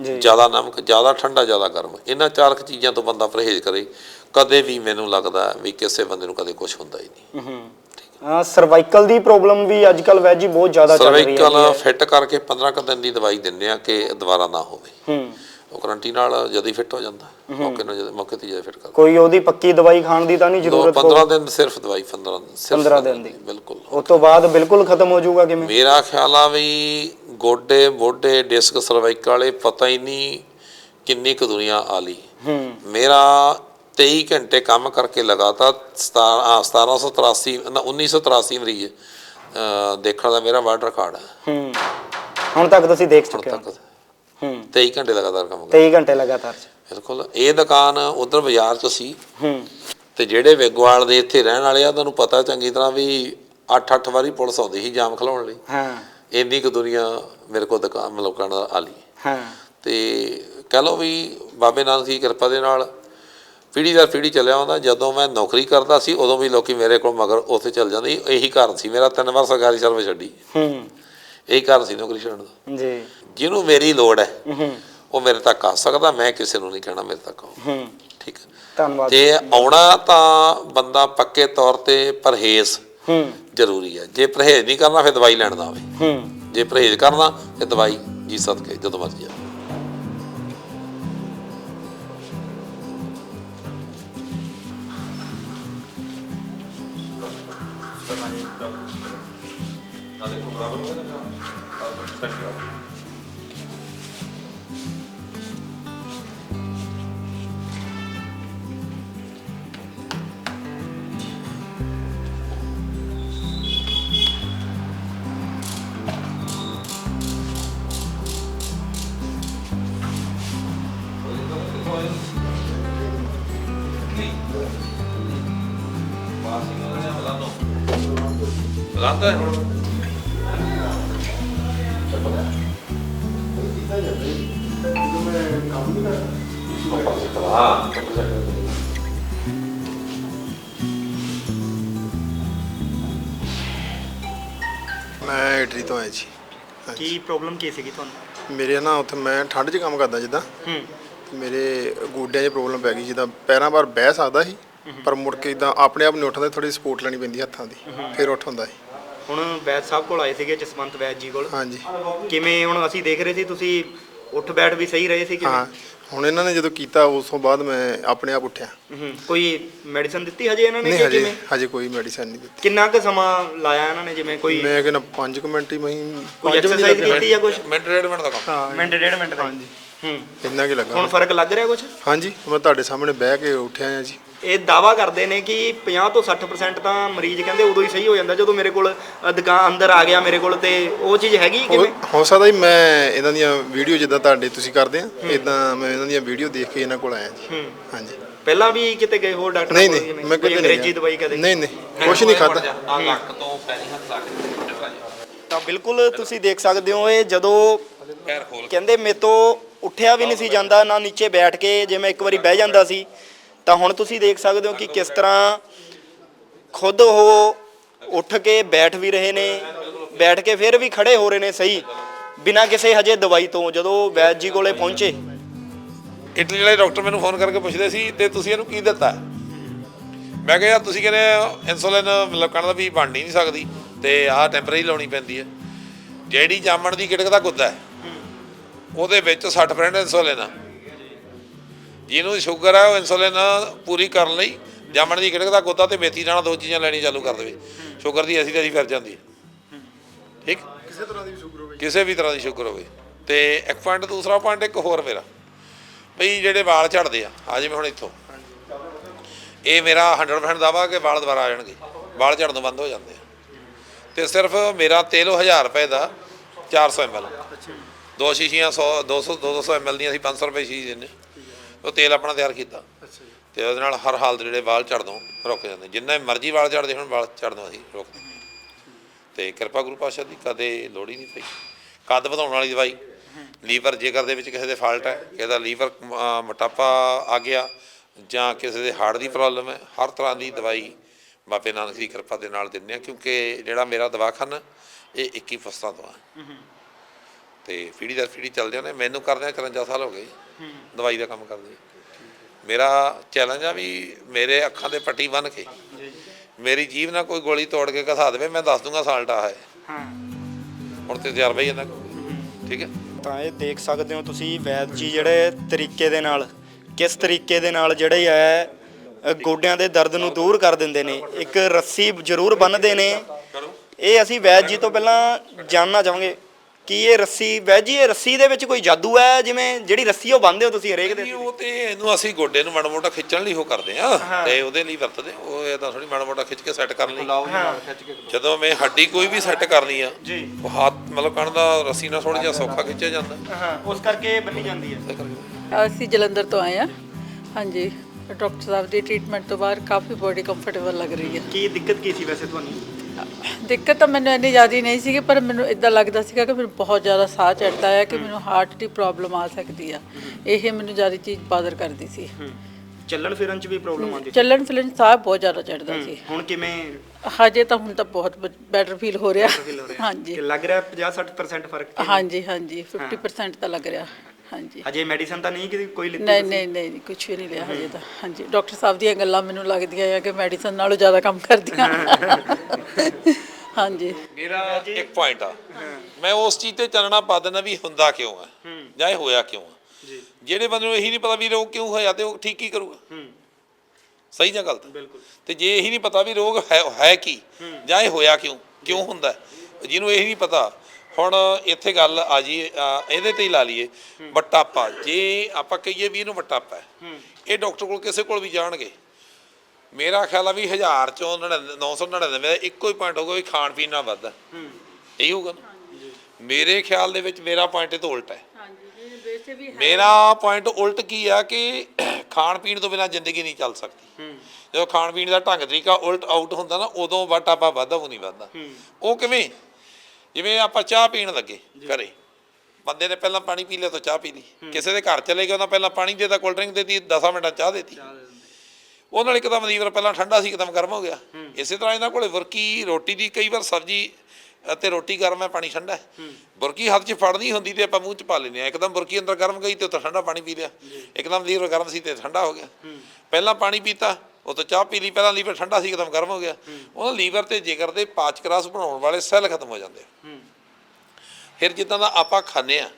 ਜ਼ਿਆਦਾ ਨਮਕ ਜ਼ਿਆਦਾ ਠੰਡਾ ਜ਼ਿਆਦਾ ਗਰਮ। ਇਹਨਾਂ ਚਾਰ ਕੁ ਚੀਜ਼ਾਂ ਤੋਂ ਬੰਦਾ ਪਰਹੇਜ਼ ਕਰੇ। ਕਦੇ ਵੀ ਮੈਨੂੰ ਲੱਗਦਾ ਵੀ ਕਿਸੇ ਬੰਦੇ ਨੂੰ ਕਦੇ ਕੁਝ ਹੁੰਦਾ ਹੀ ਨਹੀਂ। ਹੂੰ ਸਰਵਾਈਕਲ ਦੀ ਪ੍ਰੋਬਲਮ ਵੀ ਅੱਜ ਕੱਲ ਵੈਦ ਜੀ ਬਹੁਤ ਜ਼ਿਆਦਾ ਚੱਲ ਰਹੀ ਹੈ। ਸਰਵਾਈਕਲ ਫਿੱਟ ਕਰਕੇ 15 ਕੁ ਦਿਨ ਦੀ ਦਵਾਈ ਦਿੰਦੇ ਆ ਕਿ ਦੁਬਾਰਾ ਨਾ ਹੋਵੇ। ਹੂੰ। ਉਹ ਗਰੰਟੀ ਨਾਲ ਜਦੀ ਫਿੱਟ ਹੋ ਜਾਂਦਾ। ਮੌਕੇ ਨਾਲ ਜਦ ਮੌਕੇ ਤੇ ਜਦ ਫਿੱਟ ਕਰ ਕੋਈ ਉਹਦੀ ਪੱਕੀ ਦਵਾਈ ਖਾਣ ਦੀ ਤਾਂ ਨਹੀਂ ਜ਼ਰੂਰਤ 15 ਦਿਨ ਸਿਰਫ ਦਵਾਈ 15 ਦਿਨ ਸਿਰਫ 15 ਦਿਨ ਦੀ। ਬਿਲਕੁਲ। ਉਸ ਤੋਂ ਬਾਅਦ ਬਿਲਕੁਲ ਖਤਮ ਹੋ ਜਾਊਗਾ ਕਿਵੇਂ? ਮੇਰਾ ਖਿਆਲ ਆ ਵੀ ਗੋਡੇ ਮੋਢੇ ਡਿਸਕ ਸਰਵਾਈਕਲ ਵਾਲੇ ਪਤਾ ਹੀ ਨਹੀਂ ਕਿੰਨੀ ਕੁ ਦੁਨੀਆ ਆਲੀ ਮੇਰਾ 23 ਘੰਟੇ ਕੰਮ ਕਰਕੇ ਲਗਾਤਾਰ 1783 ਨਾ 1983 ਮਰੀਜ਼ ਦੇਖਣ ਦਾ ਮੇਰਾ ਵਰਲਡ ਰਿਕਾਰਡ ਹੈ। ਹੁਣ ਤੱਕ ਤੁਸੀਂ ਦੇਖ ਚੁੱਕੇ ਹੋ? ਹੂੰ। 23 ਘੰਟੇ ਲਗਾਤਾਰ ਕੰਮ ਕਰ। 23 ਘੰਟੇ ਲਗਾਤਾਰ ਬਿਲਕੁਲ। ਇਹ ਦੁਕਾਨ ਉਧਰ ਬਾਜ਼ਾਰ 'ਚ ਸੀ। ਹੂੰ। ਤੇ ਜਿਹੜੇ ਵਿਗਵਾਲ ਦੇ ਇੱਥੇ ਰਹਿਣ ਵਾਲੇ ਆ ਤੁਹਾਨੂੰ ਪਤਾ ਚੰਗੀ ਤਰ੍ਹਾਂ ਵੀ 8-8 ਵਾਰੀ ਪੁਲਿਸ ਆਉਂਦੀ ਸੀ ਜਾਮ ਖਲਾਉਣ ਲਈ। ਹਾਂ। ਇੰਨੀ ਕੁ ਦੁਨੀਆ ਮੇਰੇ ਕੋਲ ਦੁਕਾਨ ਕਰਨ ਦਾ ਆਲੀ ਹਾਂ। ਤੇ ਕਹ ਲਓ ਵੀ ਬਾਬੇ ਨਾਨਕ ਦੀ ਕਿਰਪਾ ਦੇ ਨਾਲ ਪੀੜ੍ਹੀ ਦਰ ਪੀੜ੍ਹੀ ਚੱਲਿਆ ਆਉਂਦਾ ਜਦੋਂ ਮੈਂ ਨੌਕਰੀ ਕਰਦਾ ਸੀ ਉਦੋਂ ਵੀ ਲੋਕੀ ਮੇਰੇ ਕੋਲ ਮਗਰ ਉੱਥੇ ਚੱਲ ਜਾਂਦੇ ਸੀ। ਇਹੀ ਕਾਰਨ ਸੀ ਮੇਰਾ ਤਿੰਨ ਵਾਰ ਸਰਕਾਰੀ ਸਰਵਿਸ ਛੱਡੀ। ਹੂੰ। ਇਹੀ ਕਾਰਨ ਸੀ ਨੌਕਰੀ ਛੱਡਣ ਦਾ। ਜੀ। ਜਿਹਨੂੰ ਮੇਰੀ ਲੋੜ ਹੈ ਹੂੰ। ਉਹ ਮੇਰੇ ਤੱਕ ਆ ਸਕਦਾ ਮੈਂ ਕਿਸੇ ਨੂੰ ਨਹੀਂ ਕਹਿਣਾ ਮੇਰੇ ਤੱਕ ਆਓ ਹੂੰ। ਠੀਕ ਹੈ। ਧੰਨਵਾਦ। ਤੇ ਆਉਣਾ ਤਾਂ ਬੰਦਾ ਪੱਕੇ ਤੌਰ ਤੇ ਪਰਹੇਜ਼ ਜ਼ਰੂਰੀ ਹੈ ਜੇ ਪਰਹੇਜ਼ ਨਹੀਂ ਕਰਨਾ ਫਿਰ ਦਵਾਈ ਲੈਣ ਦਾ ਆਵੇ। ਜੇ ਪਰਹੇਜ਼ ਕਰਨਾ ਤੇ ਦਵਾਈ ਜੀ ਸਦਕੇ ਜਦੋਂ ਮਰਜ਼ੀ ਆ। ਨਾਲੇ ਕੋਬਰਾ ਬਣਾ ਮੈਂ ਇਟਲੀ ਤੋਂ ਆਇਆ ਜੀ। ਹਾਂਜੀ। ਕੀ ਪ੍ਰੋਬਲਮ ਕੀ ਸੀਗੀ ਤੁਹਾਨੂੰ? ਮੇਰੇ ਨਾ ਉੱਥੇ ਮੈਂ ਠੰਡ 'ਚ ਕੰਮ ਕਰਦਾ ਜਿੱਦਾਂ। ਹੂੰ। ਮੇਰੇ ਗੋਡਿਆਂ 'ਚ ਪ੍ਰੋਬਲਮ ਪੈ ਗਈ ਜਿੱਦਾਂ ਪੈਰਾਂ ਬਾਰ ਬਹਿ ਸਕਦਾ ਸੀ ਪਰ ਮੁੜ ਕੇ ਇਦਾਂ ਆਪਣੇ ਆਪ ਨਹੀਂ ਉੱਠਦਾ ਥੋੜੀ ਸਪੋਰਟ ਲੈਣੀ ਪੈਂਦੀ ਹੱਥਾਂ ਦੀ ਫਿਰ ਉੱਠ ਹੁੰਦਾ ਸੀ। ਹੁਣ ਵੈਦ ਸਾਹਿਬ ਕੋਲ ਆਏ ਸੀਗੇ ਜਸਵੰਤ ਵੈਦ ਜੀ ਕੋਲ। ਹਾਂਜੀ। ਕਿਵੇਂ ਹੁਣ ਅਸੀਂ ਦੇਖ ਰਹੇ ਸੀ ਤੁਸੀਂ ਉੱਠ ਬੈਠ ਵੀ ਸਹੀ ਰਹੇ ਸੀ ਹਾਂ। ਹੁਣ ਇਹਨਾਂ ਨੇ ਜਦੋਂ ਕੀਤਾ ਉਸ ਤੋਂ ਬਾਅਦ ਮੈਂ ਆਪਣੇ ਆਪ ਉੱਠਿਆ। ਹੂੰ ਕੋਈ ਮੈਡੀਸਨ ਦਿੱਤੀ ਹਜੇ ਇਹਨਾਂ ਨੇ ਨਹੀਂ ਕਿ ਹਜੇ ਹਜੇ ਕੋਈ ਮੈਡੀਸਨ ਨਹੀਂ ਦਿੱਤੀ। ਕਿੰਨਾ ਕੁ ਸਮਾਂ ਲਾਇਆ ਇਹਨਾਂ ਨੇ ਜਿਵੇਂ ਕੋਈ ਮੈਂ ਕਹਿੰਦਾ 5 ਮਿੰਟ ਹੀ ਮੈਂ ਕੋਈ ਐਕਸਰਸਾਈਜ਼ ਕੀਤੀ ਜਾਂ ਕੁਝ ਮਿੰਟ ਡੇਢ ਮਿੰਟ ਦਾ ਕੰਮ। ਹਾਂ ਮਿੰਟ ਡੇਢ ਮਿੰਟ ਦਾ। ਹੂੰ। ਇੰਨਾ ਕੀ ਲੱਗਾ। ਹੁਣ ਫ਼ਰਕ ਲੱਗ ਰਿਹਾ ਕੁਝ ਹਾਂਜੀ ਮੈਂ ਤੁਹਾਡੇ ਸਾਹਮਣੇ ਬਹਿ ਕੇ ਉੱਠਿਆ ਆ ਜੀ। ਇਹ ਦਾਵਾ ਕਰਦੇ ਨੇ ਕਿ 50 ਤੋਂ 60% ਤਾਂ ਮਰੀਜ਼ ਕਹਿੰਦੇ ਉਦੋਂ ਹੀ ਸਹੀ ਹੋ ਜਾਂਦਾ ਜਦੋਂ ਮੇਰੇ ਕੋਲ ਅ, ਦੁਕਾਨ ਅੰਦਰ ਆ ਗਿਆ ਮੇਰੇ ਕੋਲ ਤੇ ਉਹ ਚੀਜ਼ ਹੈਗੀ ਕਿਵੇਂ? ਹੋ- ਹੋ ਸਕਦਾ ਜੀ ਮੈਂ ਇਹਨਾਂ ਦੀਆਂ ਵੀਡੀਓ ਜਿੱਦਾਂ ਤੁਹਾਡੇ ਤੁਸੀਂ ਕਰਦੇ ਆ ਇਦਾਂ ਮੈਂ ਇਹਨਾਂ ਦੀਆਂ ਵੀਡੀਓ ਦੇਖ ਕੇ ਇਹਨਾਂ ਕੋਲ ਆਇਆ ਜੀ। ਹੂੰ। ਹਾਂਜੀ। ਪਹਿਲਾਂ ਵੀ ਕਿਤੇ ਗਏ ਹੋਰ ਡਾਕਟਰ ਨਹੀਂ ਕੋਲ ਨਹੀਂ ਮੈਂ ਕੋਈ ਕਿਤੇ ਨਹੀਂ ਅੰਗਰੇਜ਼ੀ। ਦਵਾਈ ਕਦੇ? ਨਹੀਂ ਨਹੀਂ ਕੁਛ ਨਹੀਂ ਖਾਦਾ ਆ ਲੱਕ ਤੋਂ ਪੈਰੀ ਹੱਥ ਲਾ ਕੇ ਤਾਂ ਬਿਲਕੁਲ ਤੁਸੀਂ ਦੇਖ ਸਕਦੇ ਹੋ ਇਹ ਜਦੋਂ ਪੈਰ ਖੋਲ ਕਹਿੰਦੇ ਮੇਰੇ ਤੋਂ ਉੱਠਿਆ ਵੀ ਨਹੀਂ ਸੀ ਜਾਂਦਾ ਨਾ ਨੀਚੇ ਬੈਠ ਕੇ ਜੇ ਮੈਂ ਇੱਕ ਵਾਰੀ ਬਹਿ ਜਾਂਦਾ ਸੀ ਤਾਂ ਹੁਣ ਤੁਸੀਂ ਦੇਖ ਸਕਦੇ ਹੋ ਕਿ ਕਿਸ ਤਰ੍ਹਾਂ ਖੁਦ ਉਹ ਉੱਠ ਕੇ ਬੈਠ ਵੀ ਰਹੇ ਨੇ, ਬੈਠ ਕੇ ਫਿਰ ਵੀ ਖੜੇ ਹੋ ਰਹੇ ਨੇ ਸਹੀ, ਬਿਨਾਂ ਕਿਸੇ ਹਜੇ ਦਵਾਈ ਤੋਂ, ਜਦੋਂ ਵੈਦ ਜੀ ਕੋਲੇ ਪਹੁੰਚੇ। ਇਟਲੀ ਵਾਲੇ ਡਾਕਟਰ ਮੈਨੂੰ ਫੋਨ ਕਰਕੇ ਪੁੱਛਦੇ ਸੀ ਤੇ ਤੁਸੀਂ ਇਹਨੂੰ ਕੀ ਦਿੱਤਾ? ਮੈਂ ਕਿਹਾ, ਯਾਰ ਤੁਸੀਂ ਕਹਿੰਦੇ ਇਨਸੂਲਿਨ ਮਤਲਬ ਕਹਿੰਦਾ ਵੀ ਬਣ ਨਹੀਂ ਸਕਦੀ ਤੇ ਆਹ ਟੈਂਪਰੇਰੀ ਲਾਉਣੀ ਪੈਂਦੀ ਹੈ। ਜਿਹੜੀ ਜਾਮਣ ਦੀ ਗਿੜਕ ਦਾ ਗੁੱਦਾ ਹੈ, ਉਹਦੇ ਵਿੱਚ 60% ਇਨਸੂਲਿਨ ਆ। ਜਿਹਨੂੰ ਸ਼ੂਗਰ ਹੈ ਉਹ ਇਨਸੂਲਿਨ ਪੂਰੀ ਕਰਨ ਲਈ ਜਾਮਣ ਦੀ ਗਿੜਕ ਦਾ ਗੁੱਦਾ ਤੇ ਮੇਥੀ ਨਾਲ ਦੋ ਚੀਜ਼ਾਂ ਲੈਣੀ ਚਾਲੂ ਕਰ ਦੇਵੇ। ਸ਼ੂਗਰ ਦੀ ਐਸੀ ਤੈਸੀ ਫਿਰ ਜਾਂਦੀ ਹੈ। ਠੀਕ? ਕਿਸੇ ਤਰ੍ਹਾਂ ਦੀ ਸ਼ੂਗਰ ਹੋਵੇ। ਕਿਸੇ ਵੀ ਤਰ੍ਹਾਂ ਦੀ ਸ਼ੂਗਰ ਹੋਵੇ। ਤੇ ਇੱਕ ਪੁਆਇੰਟ ਦੂਸਰਾ ਪੁਆਇੰਟ ਇੱਕ ਹੋਰ ਮੇਰਾ। ਬਈ ਜਿਹੜੇ ਵਾਲ ਝੜਦੇ ਆ ਆ ਜਿਵੇਂ ਹੁਣ ਇੱਥੋਂ। ਇਹ ਮੇਰਾ 100% ਦਾਵਾ ਕਿ ਵਾਲ ਦੁਬਾਰਾ ਆ ਜਾਣਗੇ। ਵਾਲ ਝੜਨੋਂ ਬੰਦ ਹੋ ਜਾਂਦੇ ਆ। ਤੇ ਸਿਰਫ ਮੇਰਾ ਤੇਲ ਉਹ 1000 ਰੁਪਏ ਦਾ 400 ml ਦੋ ਸ਼ੀਸ਼ੀਆਂ 100 200 200 ml ਦੀਆਂ ਅਸੀਂ 500 ਰੁਪਏ ਸ਼ੀਸ਼ੀ ਦਿੰਦੇ ਉਹ ਤੇਲ ਆਪਣਾ ਤਿਆਰ ਕੀਤਾ। ਤੇ ਉਹਦੇ ਨਾਲ ਹਰ ਹਾਲਤ ਜਿਹੜੇ ਵਾਲ ਝੜਨੋਂ ਰੁਕ ਜਾਂਦੇ। ਜਿੰਨਾ ਮਰਜ਼ੀ ਵਾਲ ਝੜਦੇ ਹੁਣ ਵਾਲ ਝੜਨੋਂ ਅਸੀਂ ਰੋਕਦੇ ਤੇ ਕਿਰਪਾ ਗੁਰੂ ਪਾਤਸ਼ਾਹ ਦੀ ਕਦੇ ਲੋੜ ਹੀ ਨਹੀਂ ਪਈ। ਕੱਦ ਵਧਾਉਣ ਵਾਲੀ ਦਵਾਈ। ਲੀਵਰ ਜੇਕਰ ਦੇ ਵਿੱਚ ਕਿਸੇ ਦੇ ਫਾਲਟ ਹੈ ਕਿਸੇ ਦਾ ਲੀਵਰ ਮੋਟਾਪਾ ਆ ਗਿਆ ਜਾਂ ਕਿਸੇ ਦੇ ਹਾਰਟ ਦੀ ਪ੍ਰੋਬਲਮ ਹੈ ਹਰ ਤਰ੍ਹਾਂ ਦੀ ਦਵਾਈ ਬਾਬੇ ਨਾਨਕ ਦੀ ਕਿਰਪਾ ਦੇ ਨਾਲ ਦਿੰਦੇ ਆ ਕਿਉਂਕਿ ਜਿਹੜਾ ਮੇਰਾ ਦਵਾਖਾਨਾ ਇਹ 21 ਫਸਤਾਂ ਤੋਂ ਆ। ਤੇ ਪੀੜੀ ਦਰ ਪੀੜੀ ਚੱਲਦੇ ਨੇ ਮੈਨੂੰ ਕਰਦਿਆਂ 54 ਸਾਲ ਹੋ ਗਏ ਦਵਾਈ ਦਾ ਕੰਮ ਕਰਦੇ। ਮੇਰਾ ਚੈਲੰਜ ਆ ਵੀ ਮੇਰੇ ਅੱਖਾਂ ਦੇ ਪੱਟੀ ਬੰਨ ਕੇ ਮੇਰੀ ਜੀਭ ਨਾਲ ਕੋਈ ਗੋਲੀ ਤੋੜ ਕੇ ਘਸਾ ਦੇਵੇ ਮੈਂ ਦੱਸ ਦੂੰਗਾ ਸਾਲਟਾ ਹੈ। ਹਾਂ। ਹੁਣ ਤੇ ਤਜਰਬਾ ਹੀ ਇਹਨਾਂ ਕੋਲ ਠੀਕ ਹੈ? ਤਾਂ ਇਹ ਦੇਖ ਸਕਦੇ ਹੋ ਤੁਸੀਂ ਵੈਦ ਜੀ ਜਿਹੜੇ ਤਰੀਕੇ ਦੇ ਨਾਲ ਕਿਸ ਤਰੀਕੇ ਦੇ ਨਾਲ ਜਿਹੜੇ ਹੈ ਗੋਡਿਆਂ ਦੇ ਦਰਦ ਨੂੰ ਦੂਰ ਕਰ ਦਿੰਦੇ ਨੇ ਇੱਕ ਰੱਸੀ ਜ਼ਰੂਰ ਬੰਨਦੇ ਨੇ। ਇਹ ਅਸੀਂ ਵੈਦ ਜੀ ਤੋਂ ਪਹਿਲਾਂ ਜਾਣਨਾ ਚਾਹਾਂਗੇ। ਕਿ ਇਹ ਰੱਸੀ ਵੈਦ ਜੀ ਇਹ ਰੱਸੀ ਦੇ ਵਿੱਚ ਕੋਈ ਜਾਦੂ ਹੈ? ਜਿਵੇਂ ਜਿਹੜੀ ਰੱਸੀ ਉਹ ਬੰਨਦੇ ਹੋ ਤੁਸੀਂ ਹਰੇਕ ਦੇ ਨਹੀਂ ਉਹ ਤੇ ਇਹਨੂੰ ਅਸੀਂ ਗੋਡੇ ਨੂੰ ਮਾੜਾ ਮੋਟਾ ਖਿੱਚਣ ਲਈ ਉਹ ਕਰਦੇ ਆ ਤੇ ਉਹਦੇ ਲਈ ਵਰਤਦੇ ਉਹ ਇਹ ਤਾਂ ਥੋੜੀ ਮਾੜਾ ਮੋਟਾ ਖਿੱਚ ਕੇ ਸੈੱਟ ਕਰਨ ਲਈ। ਜਦੋਂ ਮੈਂ ਹੱਡੀ ਕੋਈ ਵੀ ਸੈੱਟ ਕਰਨੀ ਆ ਜੀ। ਉਹ ਹੱਥ ਮਤਲਬ ਕਣ ਦਾ ਰੱਸੀ ਨਾਲ ਥੋੜਾ ਜਿਹਾ ਸੌਖਾ ਖਿੱਚਿਆ ਜਾਂਦਾ। ਹਾਂ ਉਸ ਕਰਕੇ ਬੰਨੀ ਜਾਂਦੀ ਹੈ। ਅਸੀਂ ਜਲੰਧਰ ਤੋਂ ਆਏ ਆ ਹਾਂਜੀ ਡਾਕਟਰ ਸਾਹਿਬ ਦੀ ਟ੍ਰੀਟਮੈਂਟ ਤੋਂ ਬਾਅਦ ਕਾਫੀ ਬੋਡੀ ਕੰਫਰਟੇਬਲ ਲੱਗ ਰਹੀ ਹੈ। ਕੀ ਦਿੱਕਤ ਕੀ ਸੀ ਵੈਸੇ ਤੁਹਾਨੂੰ? ਦਿੱਕਤ ਤਾਂ ਮੈਨੂੰ ਇੰਨੀ ਜ਼ਿਆਦਾ ਨਹੀਂ ਸੀਗੀ ਪਰ ਮੈਨੂੰ ਇਦਾਂ ਲੱਗਦਾ ਸੀਗਾ ਕਿ ਮੈਨੂੰ ਬਹੁਤ ਜ਼ਿਆਦਾ ਸਾਹ ਚੜਦਾ ਹੈ ਕਿ ਮੈਨੂੰ ਹਾਰਟ ਦੀ ਪ੍ਰੋਬਲਮ ਆ ਸਕਦੀ ਆ। ਇਹ ਮੈਨੂੰ ਜ਼ਿਆਦਾ ਚੀਜ਼ ਬਾਦਰ ਕਰਦੀ ਸੀ। ਚੱਲਣ ਫਿਰਨ ਚ ਵੀ ਪ੍ਰੋਬਲਮ ਆਉਂਦੀ ਸੀ? ਚੱਲਣ ਫਿਰਨ ਸਾਹ ਬਹੁਤ ਜ਼ਿਆਦਾ ਚੜਦਾ ਸੀ। ਹੁਣ ਕਿਵੇਂ? ਹਜੇ ਤਾਂ ਹੁਣ ਤਾਂ ਬਹੁਤ ਬੈਟਰ ਫੀਲ ਹੋ ਰਿਹਾ। ਹਾਂਜੀ। ਲੱਗ ਰਿਹਾ 50 60% ਫ਼ਰਕ ਹਾਂਜੀ ਹਾਂਜੀ। 50% ਤਾਂ ਲੱਗ ਰਿਹਾ। ਹਾਂਜੀ। ਹਜੇ ਮੈਡੀਸਨ ਤਾਂ ਨਹੀਂ ਕਿ ਕੋਈ ਲਿੱਤੀ ਨਹੀਂ ਨਹੀਂ ਨਹੀਂ ਕੁਝ ਵੀ ਨਹੀਂ ਲਿਆ ਹਜੇ ਤਾਂ। ਹਾਂਜੀ ਡਾਕਟਰ ਸਾਹਿਬ ਦੀਆਂ ਗੱਲਾਂ ਮੈਨੂੰ ਲੱਗਦੀਆਂ ਆ ਕਿ ਮੈਡੀਸਨ ਨਾਲੋਂ ਜ਼ਿਆਦਾ ਕੰਮ ਕਰਦੀਆਂ। ਹਾਂਜੀ। ਮੇਰਾ ਇੱਕ ਪੁਆਇੰਟ ਆ। ਮੈਂ ਉਸ ਚੀਜ਼ ਤੇ ਚੱਲਣਾ ਪਾ ਦਿੰਦਾ ਵੀ ਹੁੰਦਾ ਕਿਉਂ ਆ? ਜਾਂ ਇਹ ਹੋਇਆ ਕਿਉਂ ਆ? ਜਿਹੜੇ ਬੰਦੇ ਨੂੰ ਇਹੀ ਨਹੀਂ ਪਤਾ ਵੀ ਰੋਗ ਕਿਉਂ ਹੋਇਆ ਤੇ ਉਹ ਠੀਕ ਕੀ ਕਰੂਗਾ? ਸਹੀ ਜਾਂ ਗਲਤ? ਬਿਲਕੁਲ। ਤੇ ਜੇ ਇਹੀ ਨਹੀਂ ਪਤਾ ਵੀ ਰੋਗ ਹੈ ਹੈ ਕੀ? ਜਾਂ ਇਹ ਹੋਇਆ ਕਿਉਂ? ਕਿਉਂ ਹੁੰਦਾ? ਹੈ? ਜਿਹਨੂੰ ਇਹ ਨਹੀਂ ਪਤਾ ਹੁਣ ਇੱਥੇ ਗੱਲ ਆ ਜੀ ਅ, ਇਹਦੇ ਤੇ ਹੀ ਲਾ ਲਈਏ ਮੋਟਾਪਾ ਜੇ ਆਪਾਂ ਕਹੀਏ ਵੀ ਇਹਨੂੰ ਮੋਟਾਪਾ ਹੈ ਇਹ ਡਾਕਟਰ ਕੋਲ ਕਿਸੇ ਕੋਲ ਵੀ ਜਾਣਗੇ। ਮੇਰਾ ਖਿਆਲ ਆ ਵੀ 1000 ਚੋਂ 99 999 ਦਾ ਇੱਕੋ ਹੀ ਪੁਆਇੰਟ ਹੋਊਗਾ ਵੀ ਖਾਣ ਪੀਣ ਨਾਲ ਵੱਧਦਾ ਇਹੀ ਹੋਊਗਾ ਨਾ। ਮੇਰੇ ਖਿਆਲ ਦੇ ਵਿੱਚ ਮੇਰਾ ਪੁਆਇੰਟ ਇਹ ਤੋਂ ਉਲਟਾ ਹੈ। ਮੇਰਾ ਪੁਆਇੰਟ ਉਲਟ ਕੀ ਆ ਕਿ ਖਾਣ ਪੀਣ ਤੋਂ ਬਿਨਾ ਜ਼ਿੰਦਗੀ ਨਹੀਂ ਚੱਲ ਸਕਦੀ। ਜਦੋਂ ਖਾਣ ਪੀਣ ਦਾ ਢੰਗ ਤਰੀਕਾ ਉਲਟ ਆਊਟ ਹੁੰਦਾ ਨਾ ਉਦੋਂ ਵਾਟਾਪਾ ਵੱਧਦਾ ਉਹ ਨਹੀਂ ਵੱਧਦਾ। ਉਹ ਕਿਵੇਂ? ਜਿਵੇਂ ਆਪਾਂ ਚਾਹ ਪੀਣ ਲੱਗੇ ਘਰੇ ਬੰਦੇ ਨੇ ਪਹਿਲਾਂ ਪਾਣੀ ਪੀ ਲਿਆ ਤਾਂ ਚਾਹ ਪੀ ਲਈ। ਕਿਸੇ ਦੇ ਘਰ ਚਲੇ ਗਿਆ ਉਹਨਾਂ ਪਹਿਲਾਂ ਪਾਣੀ ਦੇਤਾ ਕੋਲਡ ਡਰਿੰਕ ਦੇਤੀ 10 ਮਿੰਟਾਂ ਚਾਹ ਦੇਤੀ। ਉਹ ਨਾਲ ਇੱਕਦਮ ਲੀਵਰ ਪਹਿਲਾਂ ਠੰਡਾ ਸੀ ਇੱਕਦਮ ਗਰਮ ਹੋ ਗਿਆ। ਇਸੇ ਤਰ੍ਹਾਂ ਇਹਨਾਂ ਕੋਲੇ ਵਰਕੀ ਰੋਟੀ ਦੀ ਕਈ ਵਾਰ ਸਬਜ਼ੀ ਅਤੇ ਰੋਟੀ ਗਰਮ ਹੈ ਪਾਣੀ ਠੰਡਾ ਹੈ। ਬੁਰਕੀ ਹੱਥ 'ਚ ਫੜਨੀ ਹੁੰਦੀ ਤੇ ਆਪਾਂ ਮੂੰਹ 'ਚ ਪਾ ਲੈਂਦੇ ਆ ਇੱਕਦਮ ਬੁਰਕੀ ਅੰਦਰ ਗਰਮ ਗਈ ਤੇ ਉੱਥੇ ਠੰਡਾ ਪਾਣੀ ਪੀ ਲਿਆ। ਇੱਕਦਮ ਲੀਵਰ ਗਰਮ ਸੀ ਤੇ ਠੰਡਾ ਹੋ ਗਿਆ। ਪਹਿਲਾਂ ਪਾਣੀ ਪੀਤਾ ਉਹ ਤੋਂ ਚਾਹ ਪੀ ਲਈ ਪਹਿਲਾਂ ਲੀਵਰ ਠੰਡਾ ਸੀ ਇੱਕਦਮ ਗਰਮ ਹੋ ਗਿਆ। ਉਹਨਾਂ ਲੀਵਰ ਤੇ ਜਿਗਰ ਦੇ ਪਾਚਕ ਰਸ ਬਣਾਉਣ ਵਾਲੇ ਸੈੱਲ ਖਤਮ ਹੋ ਜਾਂਦੇ ਫਿਰ ਜਿੱਦਾਂ ਦਾ ਆਪਾਂ ਖਾਂਦੇ ਆ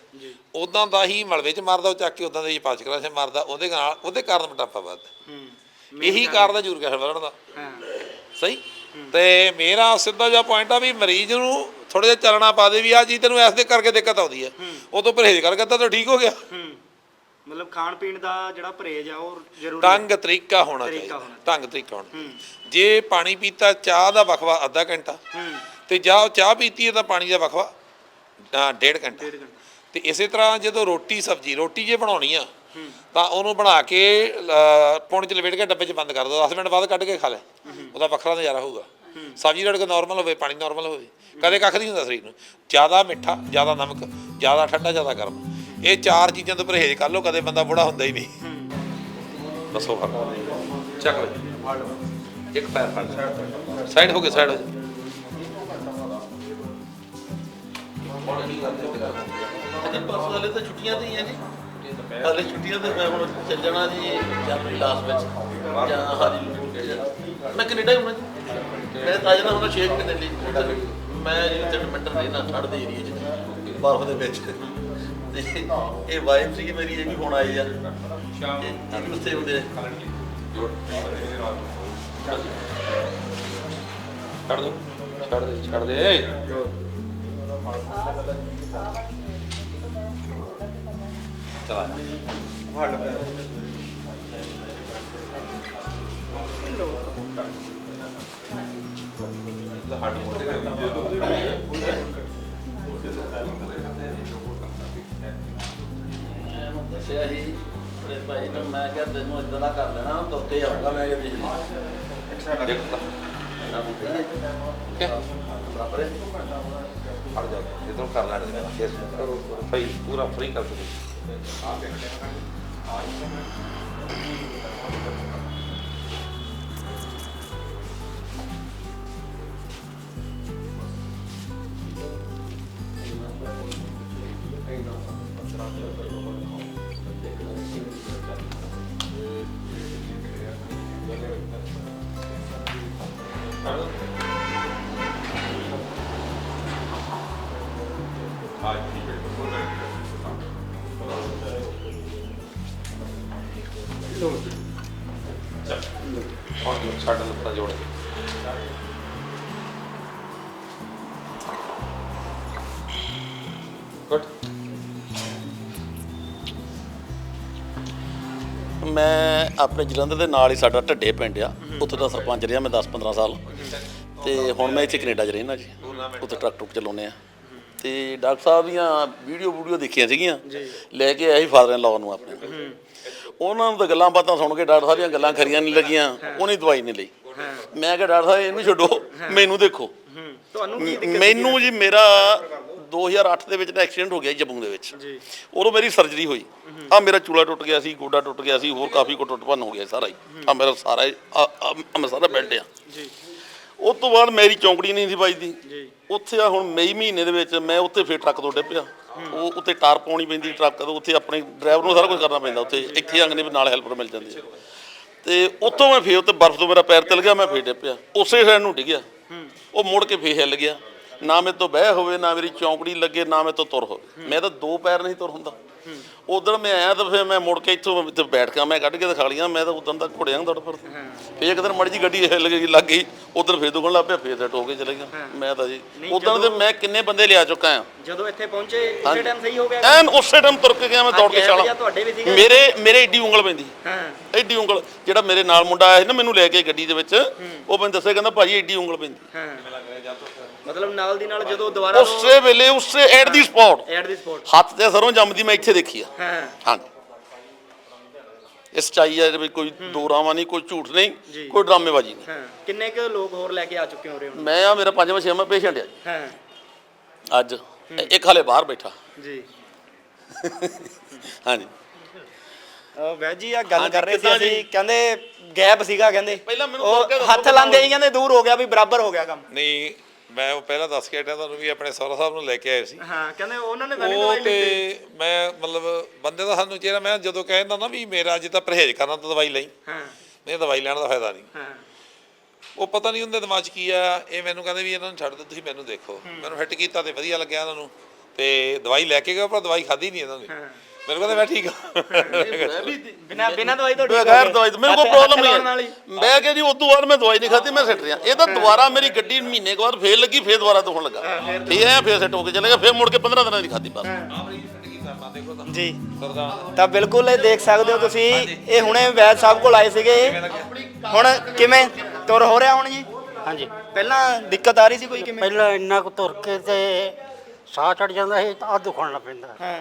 ਉਦਾਂ ਦਾ ਹੀ ਮਲਵੇ 'ਚ ਮਾਰਦਾ ਉਹ ਚੱਕ ਕੇ ਉਦਾਂ ਦਾ ਹੀ ਪਾਚਕ ਰਸ ਮਾਰਦਾ ਉਹਦੇ ਨਾਲ ਉਹਦੇ ਕਾਰਨ ਮੋਟਾਪਾ ਵੱਧਦਾ। ਇਹੀ ਕਾਰਨ ਦਾ ਜੂਰ ਗਿਆ ਵਧਣ ਦਾ ਸਹੀ? ਤੇ ਮੇਰਾ ਸਿੱਧਾ ਜਿਹਾ ਪੁਆਇੰਟ ਆ ਵੀ ਮਰੀਜ਼ ਨੂੰ ਥੋੜਾ ਜਿਹਾ ਚੱਲਣਾ ਪਾ ਦੇ ਵੀ ਆ ਜੀ ਤੈਨੂੰ ਐਸ ਦੇ ਕਰਕੇ ਦਿੱਕਤ ਆਉਂਦੀ ਹੈ। ਉਹ ਤੋਂ ਪਰਹੇਜ਼ ਕਰਕੇ ਤਾਂ ਠੀਕ ਹੋ ਗਿਆ। ਮਤਲਬ ਖਾਣ ਪੀਣ ਦਾ ਜਿਹੜਾ ਪਰਹੇਜ ਆ ਉਹ ਜ਼ਰੂਰੀ ਢੰਗ ਤਰੀਕਾ ਹੋਣਾ ਤਰੀਕਾ ਚਾਹੀਦਾ। ਹੋਣਾ ਢੰਗ ਤਰੀਕਾ ਹੋਣਾ। ਜੇ ਪਾਣੀ ਪੀਤਾ ਚਾਹ ਦਾ ਵਕਵਾ ਅੱਧਾ ਘੰਟਾ ਤੇ ਜਾਂ ਚਾਹ ਪੀਤੀ ਹੈ ਤਾਂ ਪਾਣੀ ਦਾ ਵਕਵਾ ਅ, ਡੇਢ ਘੰਟਾ। ਤੇ ਇਸੇ ਤਰ੍ਹਾਂ ਜਦੋਂ ਰੋਟੀ ਸਬਜ਼ੀ ਰੋਟੀ ਜੇ ਬਣਾਉਣੀ ਆ ਤਾਂ ਉਹਨੂੰ ਬਣਾ ਕੇ ਅ, ਪੌਣ ਚ ਲਪੇਟ ਕੇ ਡੱਬੇ 'ਚ ਬੰਦ ਕਰ ਦਿਓ 10 ਮਿੰਟ ਬਾਅਦ ਕੱਢ ਕੇ ਖਾ ਲੈ। ਉਹਦਾ ਵੱਖਰਾ ਨਜ਼ਾਰਾ ਹੋਊਗਾ। ਸਬਜ਼ੀ ਰੜਕ ਨਾਰਮਲ ਹੋਵੇ ਪਾਣੀ ਨਾਰਮਲ ਹੋਵੇ। ਕਦੇ ਕੱਖ ਨਹੀਂ ਹੁੰਦਾ ਸਰੀਰ ਨੂੰ। ਜ਼ਿਆਦਾ ਮਿੱਠਾ ਜ਼ਿਆਦਾ ਨਮਕ ਜ਼ਿਆਦਾ ਠੰਡਾ ਜ਼ਿਆਦਾ ਗਰਮ। ਇਹ ਚਾਰ ਚੀਜ਼ਾਂ ਤੋਂ ਪਰਹੇਜ਼ ਕਰ ਲਓ ਕਦੇ ਬੰਦਾ ਬੁੜਾ ਹੁੰਦਾ ਹੀ ਨਹੀਂ। ਦੱਸੋ ਫੜ ਚੱਕ ਲੈ। ਇੱਕ ਪੈਰ ਫੜ ਸਾਈਡ ਹੋ ਕੇ ਸਾਈਡ ਹੋ ਜਾ ਅਜੇ ਪਰਸੋਂ ਵਾਲੇ ਤਾਂ ਛੁੱਟੀਆਂ ਤੇ ਹੀ ਆ ਜੀ ਹਾਲੇ ਛੁੱਟੀਆਂ ਤੇ ਮੈਂ ਹੁਣ ਚੱਲ ਜਾਣਾ ਜੀ ਜਨਵਰੀ ਲਾਸਟ ਵਿੱਚ। ਜਾਂ ਹਾਜੀ ਮੈਂ ਕੈਨੇਡਾ ਹੀ ਹੋਣਾ। ਜੀ ਮੈਂ ਤਾਂ ਜਾਣਾ ਹੁਣ 6 ਮਹੀਨੇ ਲਈ। ਮੈਂ ਜੀ ਉੱਥੇ ਮਿੰਟਰ ਰਹਿਣਾ ਠੰਡ ਦੇ ਏਰੀਏ 'ਚ। ਬਰਫ਼ ਦੇ ਵਿੱਚ। ਤੇ ਇਹ ਵਾਈਫ ਸੀ ਮੇਰੀ ਇਹ ਵੀ ਹੁਣ ਆਈ ਆ। ਇਹ ਵੀ ਉੱਥੇ ਹੁੰਦੇ ਛੱਡ ਦੋ। ਛੱਡ ਦੇ ਛੱਡ ਦੇ। ਚਲਾ। ਦੱਸਿਆ ਸੀ ਤੇ ਭਾਈ ਨੂੰ ਮੈਂ ਕਿਹਾ ਤੈਨੂੰ ਇਦਾਂ ਦਾ ਕਰ ਲੈਣਾ ਤਾਂ ਉੱਤੇ ਆਊਗਾ ਮੈਂ ਕਿਹਾ ਬਿਜਲੀ ਬਰਾਬਰ ਫੜ ਜਾ ਇਧਰੋਂ ਕਰ ਲੈਣ ਦੇ ਕੇਸ ਕਰੋ ਸਹੀ ਪੂਰਾ ਫ੍ਰੀ ਕਰ ਦੇ ਹੁਣ ਆਪਣੇ ਜਲੰਧਰ ਦੇ ਨਾਲ ਹੀ ਸਾਡਾ ਢੱਡੇ ਪਿੰਡ ਆ। ਉੱਥੇ ਦਾ ਸਰਪੰਚ ਰਿਹਾ ਮੈਂ 10-15 ਸਾਲ। ਤੇ ਹੁਣ ਮੈਂ ਇੱਥੇ ਕੈਨੇਡਾ 'ਚ ਰਹਿਣਾ ਜੀ। ਉੱਥੇ ਟਰੱਕ ਟਰੁੱਕ ਚਲਾਉਂਦੇ ਆ। ਤੇ ਡਾਕਟਰ ਸਾਹਿਬ ਦੀਆਂ ਵੀਡੀਓ ਵੀਡੀਓ ਦੇਖੀਆਂ ਸੀਗੀਆਂ। ਲੈ ਕੇ ਆਏ ਸੀ ਫਾਦਰ ਇਨ ਲਾਅ ਨੂੰ ਆਪਣੇ ਉਹਨਾਂ ਨੂੰ ਤਾਂ ਗੱਲਾਂ ਬਾਤਾਂ ਸੁਣ ਕੇ ਡਾਕਟਰ ਸਾਹਿਬ ਦੀਆਂ ਗੱਲਾਂ ਖਰੀਆਂ ਨਹੀਂ ਲੱਗੀਆਂ। ਉਹਨੇ ਦਵਾਈ ਨਹੀਂ ਲਈ। ਮੈਂ ਕਿਹਾ ਡਾਕਟਰ ਸਾਹਿਬ ਇਹਨੂੰ ਛੱਡੋ। ਮੈਨੂੰ ਦੇਖੋ। ਮੈਨੂੰ ਜੀ ਮੇਰਾ 2008 ਦੇ ਵਿੱਚ ਤਾਂ ਐਕਸੀਡੈਂਟ ਹੋ ਗਿਆ ਜੰਮੂ ਦੇ ਵਿੱਚ। ਜੀ। ਉਦੋਂ ਮੇਰੀ ਸਰਜਰੀ ਹੋਈ। ਆ ਮੇਰਾ ਚੂਲਾ ਟੁੱਟ ਗਿਆ ਸੀ ਗੋਡਾ ਟੁੱਟ ਗਿਆ ਸੀ ਹੋਰ ਕਾਫੀ ਕੋ ਟੁੱਟ ਭੰਨ ਹੋ ਗਿਆ ਸਾਰਾ ਹੀ। ਆ ਮੇਰਾ ਸਾਰਾ ਆ ਸਾਰਾ ਬੈਲਟ ਆ। ਜੀ। ਉਸ ਤੋਂ ਬਾਅਦ ਮੇਰੀ ਚੌਂਕੜੀ ਨਹੀਂ ਸੀ ਵੱਜਦੀ। ਜੀ। ਉੱਥੇ ਆ ਹੁਣ ਮਈ ਮਹੀਨੇ ਦੇ ਵਿੱਚ ਮੈਂ ਉੱਥੇ ਫੇਰ ਟਰੱਕ ਤੋਂ ਡਿੱਪਿਆ। ਉਹ ਉੱਤੇ ਟਾਰ ਪਾਉਣੀ ਪੈਂਦੀ ਟਰੱਕ ਤੋਂ ਉੱਥੇ ਆਪਣੇ ਡਰਾਈਵਰ ਨੂੰ ਸਾਰਾ ਕੁਝ ਕਰਨਾ ਪੈਂਦਾ ਉੱਥੇ। ਇੱਥੇ ਅੰਗਨੇ ਵੀ ਨਾਲ ਹੈਲਪਰ ਮਿਲ ਜਾਂਦੀ ਹੈ ਤੇ ਉੱਥੋਂ ਮੈਂ ਫੇਰ ਉੱਤੇ ਬਰਫ਼ ਤੋਂ ਮੇਰਾ ਪੈਰ ਤਿਲ ਗਿਆ ਮੈਂ ਫੇਰ ਡਿੱਪਿਆ। ਉਸੇ ਸਾਈਡ ਨੂੰ ਡਿੱਗਿਆ। ਉਹ ਮੁੜ ਕੇ ਫੇਰ ਹਿੱਲ ਗਿਆ। ਨਾ ਮੇਰੇ ਤੋਂ ਬਹਿ ਹੋਵੇ ਨਾ ਮੇਰੀ ਚੌਂਕੜੀ ਲੱਗੇ ਨਾ ਮੇਰੇ ਤੋਂ ਤੁਰ ਹੋਵੇ। ਮੈਂ ਤਾਂ ਦੋ ਪੈਰ ਨਹੀਂ ਤੁਰ ਹੁੰਦਾ। ਉਦੋਂ ਮੈਂ ਆਇਆ ਤਾਂ ਫਿਰ ਮੈਂ ਮੁੜ ਕੇ ਇੱਥੋਂ ਤੇ ਬੈਠ ਕੇ ਮੈਂ ਕੱਢ ਕੇ ਦਿਖਾ ਲਈਆਂ ਮੈਂ ਤਾਂ ਉਦੋਂ ਤੱਕ ਘੁੜਿਆਂ ਦੌੜ ਫਿਰ ਫੇਰ ਇੱਕ ਦਿਨ ਮੜੀ ਜੀ ਗੱਡੀ ਹਿੱਲ ਗਈ ਲੱਗ ਗਈ ਉਦੋਂ ਫੇਰ ਦੁਖਣ ਲੱਗ ਪਿਆ ਫੇਰ ਸੈੱਟ ਹੋ ਕੇ ਚਲੇ ਗਿਆ। ਮੈਂ ਤਾਂ ਜੀ ਉਦੋਂ ਤੇ ਮੈਂ ਕਿੰਨੇ ਬੰਦੇ ਲਿਆ ਚੁੱਕਾ ਆ ਜਦੋਂ ਇੱਥੇ ਪਹੁੰਚੇ ਇਸੇ ਟਾਈਮ ਸਹੀ ਹੋ ਗਿਆ ਐਨ ਉਸੇ ਟਾਈਮ ਤੁਰ ਕੇ ਗਿਆ ਮੈਂ ਦੌੜ ਕੇ ਛਾਲਾ? ਮੇਰੇ ਮੇਰੇ ਏਡੀ ਉਂਗਲ ਪੈਂਦੀ। ਹਾਂ। ਐਡੀ ਉਂਗਲ। ਜਿਹੜਾ ਮੇਰੇ ਨਾਲ ਮੁੰਡਾ ਆਇਆ ਸੀ ਨਾ ਮੈਨੂੰ ਲੈ ਕੇ ਗੱਡੀ ਦੇ ਵਿੱਚ ਉਹ ਮੈਨੂੰ ਦੱਸਿਆ ਕਹਿੰਦਾ ਭਾਜੀ ਏਡੀ ਉਂਗਲ ਪੈਂਦੀ। ਹਾਂ। ਮਤਲਬ ਨਾਲ ਦੀ ਨਾਲ ਜਦੋਂ ਦੁਬਾਰਾ ਉਸੇ ਵੇਲੇ ਉਸੇ at the spot. At the sport ਹੱਥ ਤੇ ਸਰੋਂ ਜੰਮਦੀ ਮੈਂ ਇੱਥੇ ਦੇਖੀ ਆ। ਹਾਂ। ਹਾਂਜੀ। ਇਸ ਚਾਈ ਹੈ ਵੀ ਕੋਈ ਦੋਰਾਵਾ ਨਹੀਂ ਕੋਈ ਝੂਠ। ਨਹੀਂ ਕੋਈ ਡਰਾਮੇਬਾਜ਼ੀ ਨਹੀਂ। ਹਾਂ। ਕਿੰਨੇ ਕੁ ਲੋਕ ਹੋਰ ਲੈ ਕੇ ਆ ਚੁੱਕੇ ਹੋ ਰਹੇ ਹੁਣ? ਮੈਂ ਆ ਮੇਰਾ ਪੰਜਵਾਂ ਛੇਵਾਂ ਪੇਸ਼ੈਂਟ ਆ ਜੀ। ਹਾਂ। ਅੱਜ। ਇੱਕ ਹਲੇ ਬਾਹਰ ਬੈਠਾ। ਜੀ। ਹਾਂਜੀ। ਵੈਦ ਜੀ ਆ ਗੱਲ ਕਰ ਰਹੇ ਸੀ ਅਸੀਂ? ਕਹਿੰਦੇ ਗੈਪ ਸੀਗਾ ਕਹਿੰਦੇ। ਪਹਿਲਾਂ ਮੈਨੂੰ ਹੱਥ ਲਾਉਂਦੇ ਹੀ ਕਹਿੰਦੇ ਦੂਰ ਹੋ ਗਿਆ ਵੀ ਬਰਾਬਰ ਹੋ ਗਿਆ ਕੰਮ। ਨਹੀਂ ਮੈਂ ਉਹ ਪਹਿਲਾਂ ਦੱਸ ਕੇ ਹਟਿਆ ਤੁਹਾਨੂੰ ਵੀ ਆਪਣੇ ਸਹੁਰਾ ਸਾਹਿਬ ਨੂੰ ਲੈ ਕੇ ਆਏ ਸੀ। ਹਾਂ ਕਹਿੰਦੇ ਉਹਨਾਂ ਨੇ ਉਹ ਤੇ ਮੈਂ ਮਤਲਬ ਬੰਦੇ ਦਾ ਸਾਨੂੰ ਚਿਹਰਾ ਮੈਂ ਜਦੋਂ ਕਹਿੰਦਾ ਨਾ ਵੀ ਮੇਰਾ ਅੱਜ ਤਾਂ ਪਰਹੇਜ਼ ਕਰਨਾ ਤਾਂ ਦਵਾਈ ਲਈ। ਹਾਂ। ਨਹੀਂ ਦਵਾਈ ਲੈਣ ਦਾ ਫਾਇਦਾ ਨਹੀਂ। ਹਾਂ। ਉਹ ਪਤਾ ਨਹੀਂ ਉਹਦੇ ਦਿਮਾਗ 'ਚ ਕੀ ਆ ਇਹ ਮੈਨੂੰ ਕਹਿੰਦੇ ਵੀ ਇਹਨਾਂ ਨੂੰ ਛੱਡ ਦਿਓ ਤੁਸੀਂ ਮੈਨੂੰ ਦੇਖੋ। ਮੈਨੂੰ ਫਿੱਟ ਕੀਤਾ ਤੇ ਵਧੀਆ ਲੱਗਿਆ ਇਹਨਾਂ ਨੂੰ। ਤੇ ਦਵਾਈ ਲੈ ਕੇ ਗਏ ਪਰ ਦਵਾਈ ਖਾਧੀ ਨਹੀਂ ਇਹਨਾਂ ਨੇ। ਮੈਨੂੰ ਕਹਿੰਦੇ ਮੈਂ ਠੀਕ ਬਿਨਾ ਬਿਨਾ ਦਵਾਈ ਤੋਂ ਠੀਕ ਬਗੈਰ। ਦਵਾਈ ਤੋਂ ਮੇਰੇ ਕੋਲ ਪ੍ਰੋਬਲਮ ਨਹੀਂ ਹੀ। ਮੈਂ ਕਿਹਾ ਜੀ ਉਸ ਤੋਂ ਬਾਅਦ ਮੈਂ ਦਵਾਈ ਨਹੀਂ ਖਾਧੀ ਮੈਂ ਸਿੱਟ ਰਿਹਾ। ਇਹ ਤਾਂ ਦੁਬਾਰਾ ਮੇਰੀ ਗੱਡੀ ਮਹੀਨੇ ਕੁ ਬਾਅਦ ਫੇਰ ਲੱਗੀ ਫੇਰ ਦੁਬਾਰਾ ਦੁਖਣ ਲੱਗਾ। ਠੀਕ ਹੈ ਫੇਰ ਸੈੱਟ ਹੋ ਕੇ ਚਲੇਗਾ ਫੇਰ ਮੁੜ ਕੇ 15 ਦਿਨਾਂ ਦੀ ਖਾਧੀ ਬਸ। ਜੀ। ਤਾਂ ਬਿਲਕੁਲ ਇਹ ਦੇਖ ਸਕਦੇ ਹੋ ਤੁਸੀਂ ਇਹ ਹੁਣੇ ਵੈਦ ਸਾਹਿਬ ਕੋਲ ਆਏ ਸੀਗੇ। ਹੁਣ ਕਿਵੇਂ? ਤੁਰ ਹੋ ਰਿਹਾ ਹੁਣ ਜੀ? ਹਾਂਜੀ। ਪਹਿਲਾਂ ਦਿੱਕਤ ਆ ਰਹੀ ਸੀ ਕੋਈ ਕਿਵੇਂ? ਪਹਿਲਾਂ ਇੰਨਾ ਕੁ ਤੁਰ ਕੇ ਤੇ ਸਾਹ ਚੜ ਜਾਂਦਾ ਸੀ ਤਾਂ ਦੁਖਣ ਲੱਗ ਪੈਂਦਾ। ਹਾਂ।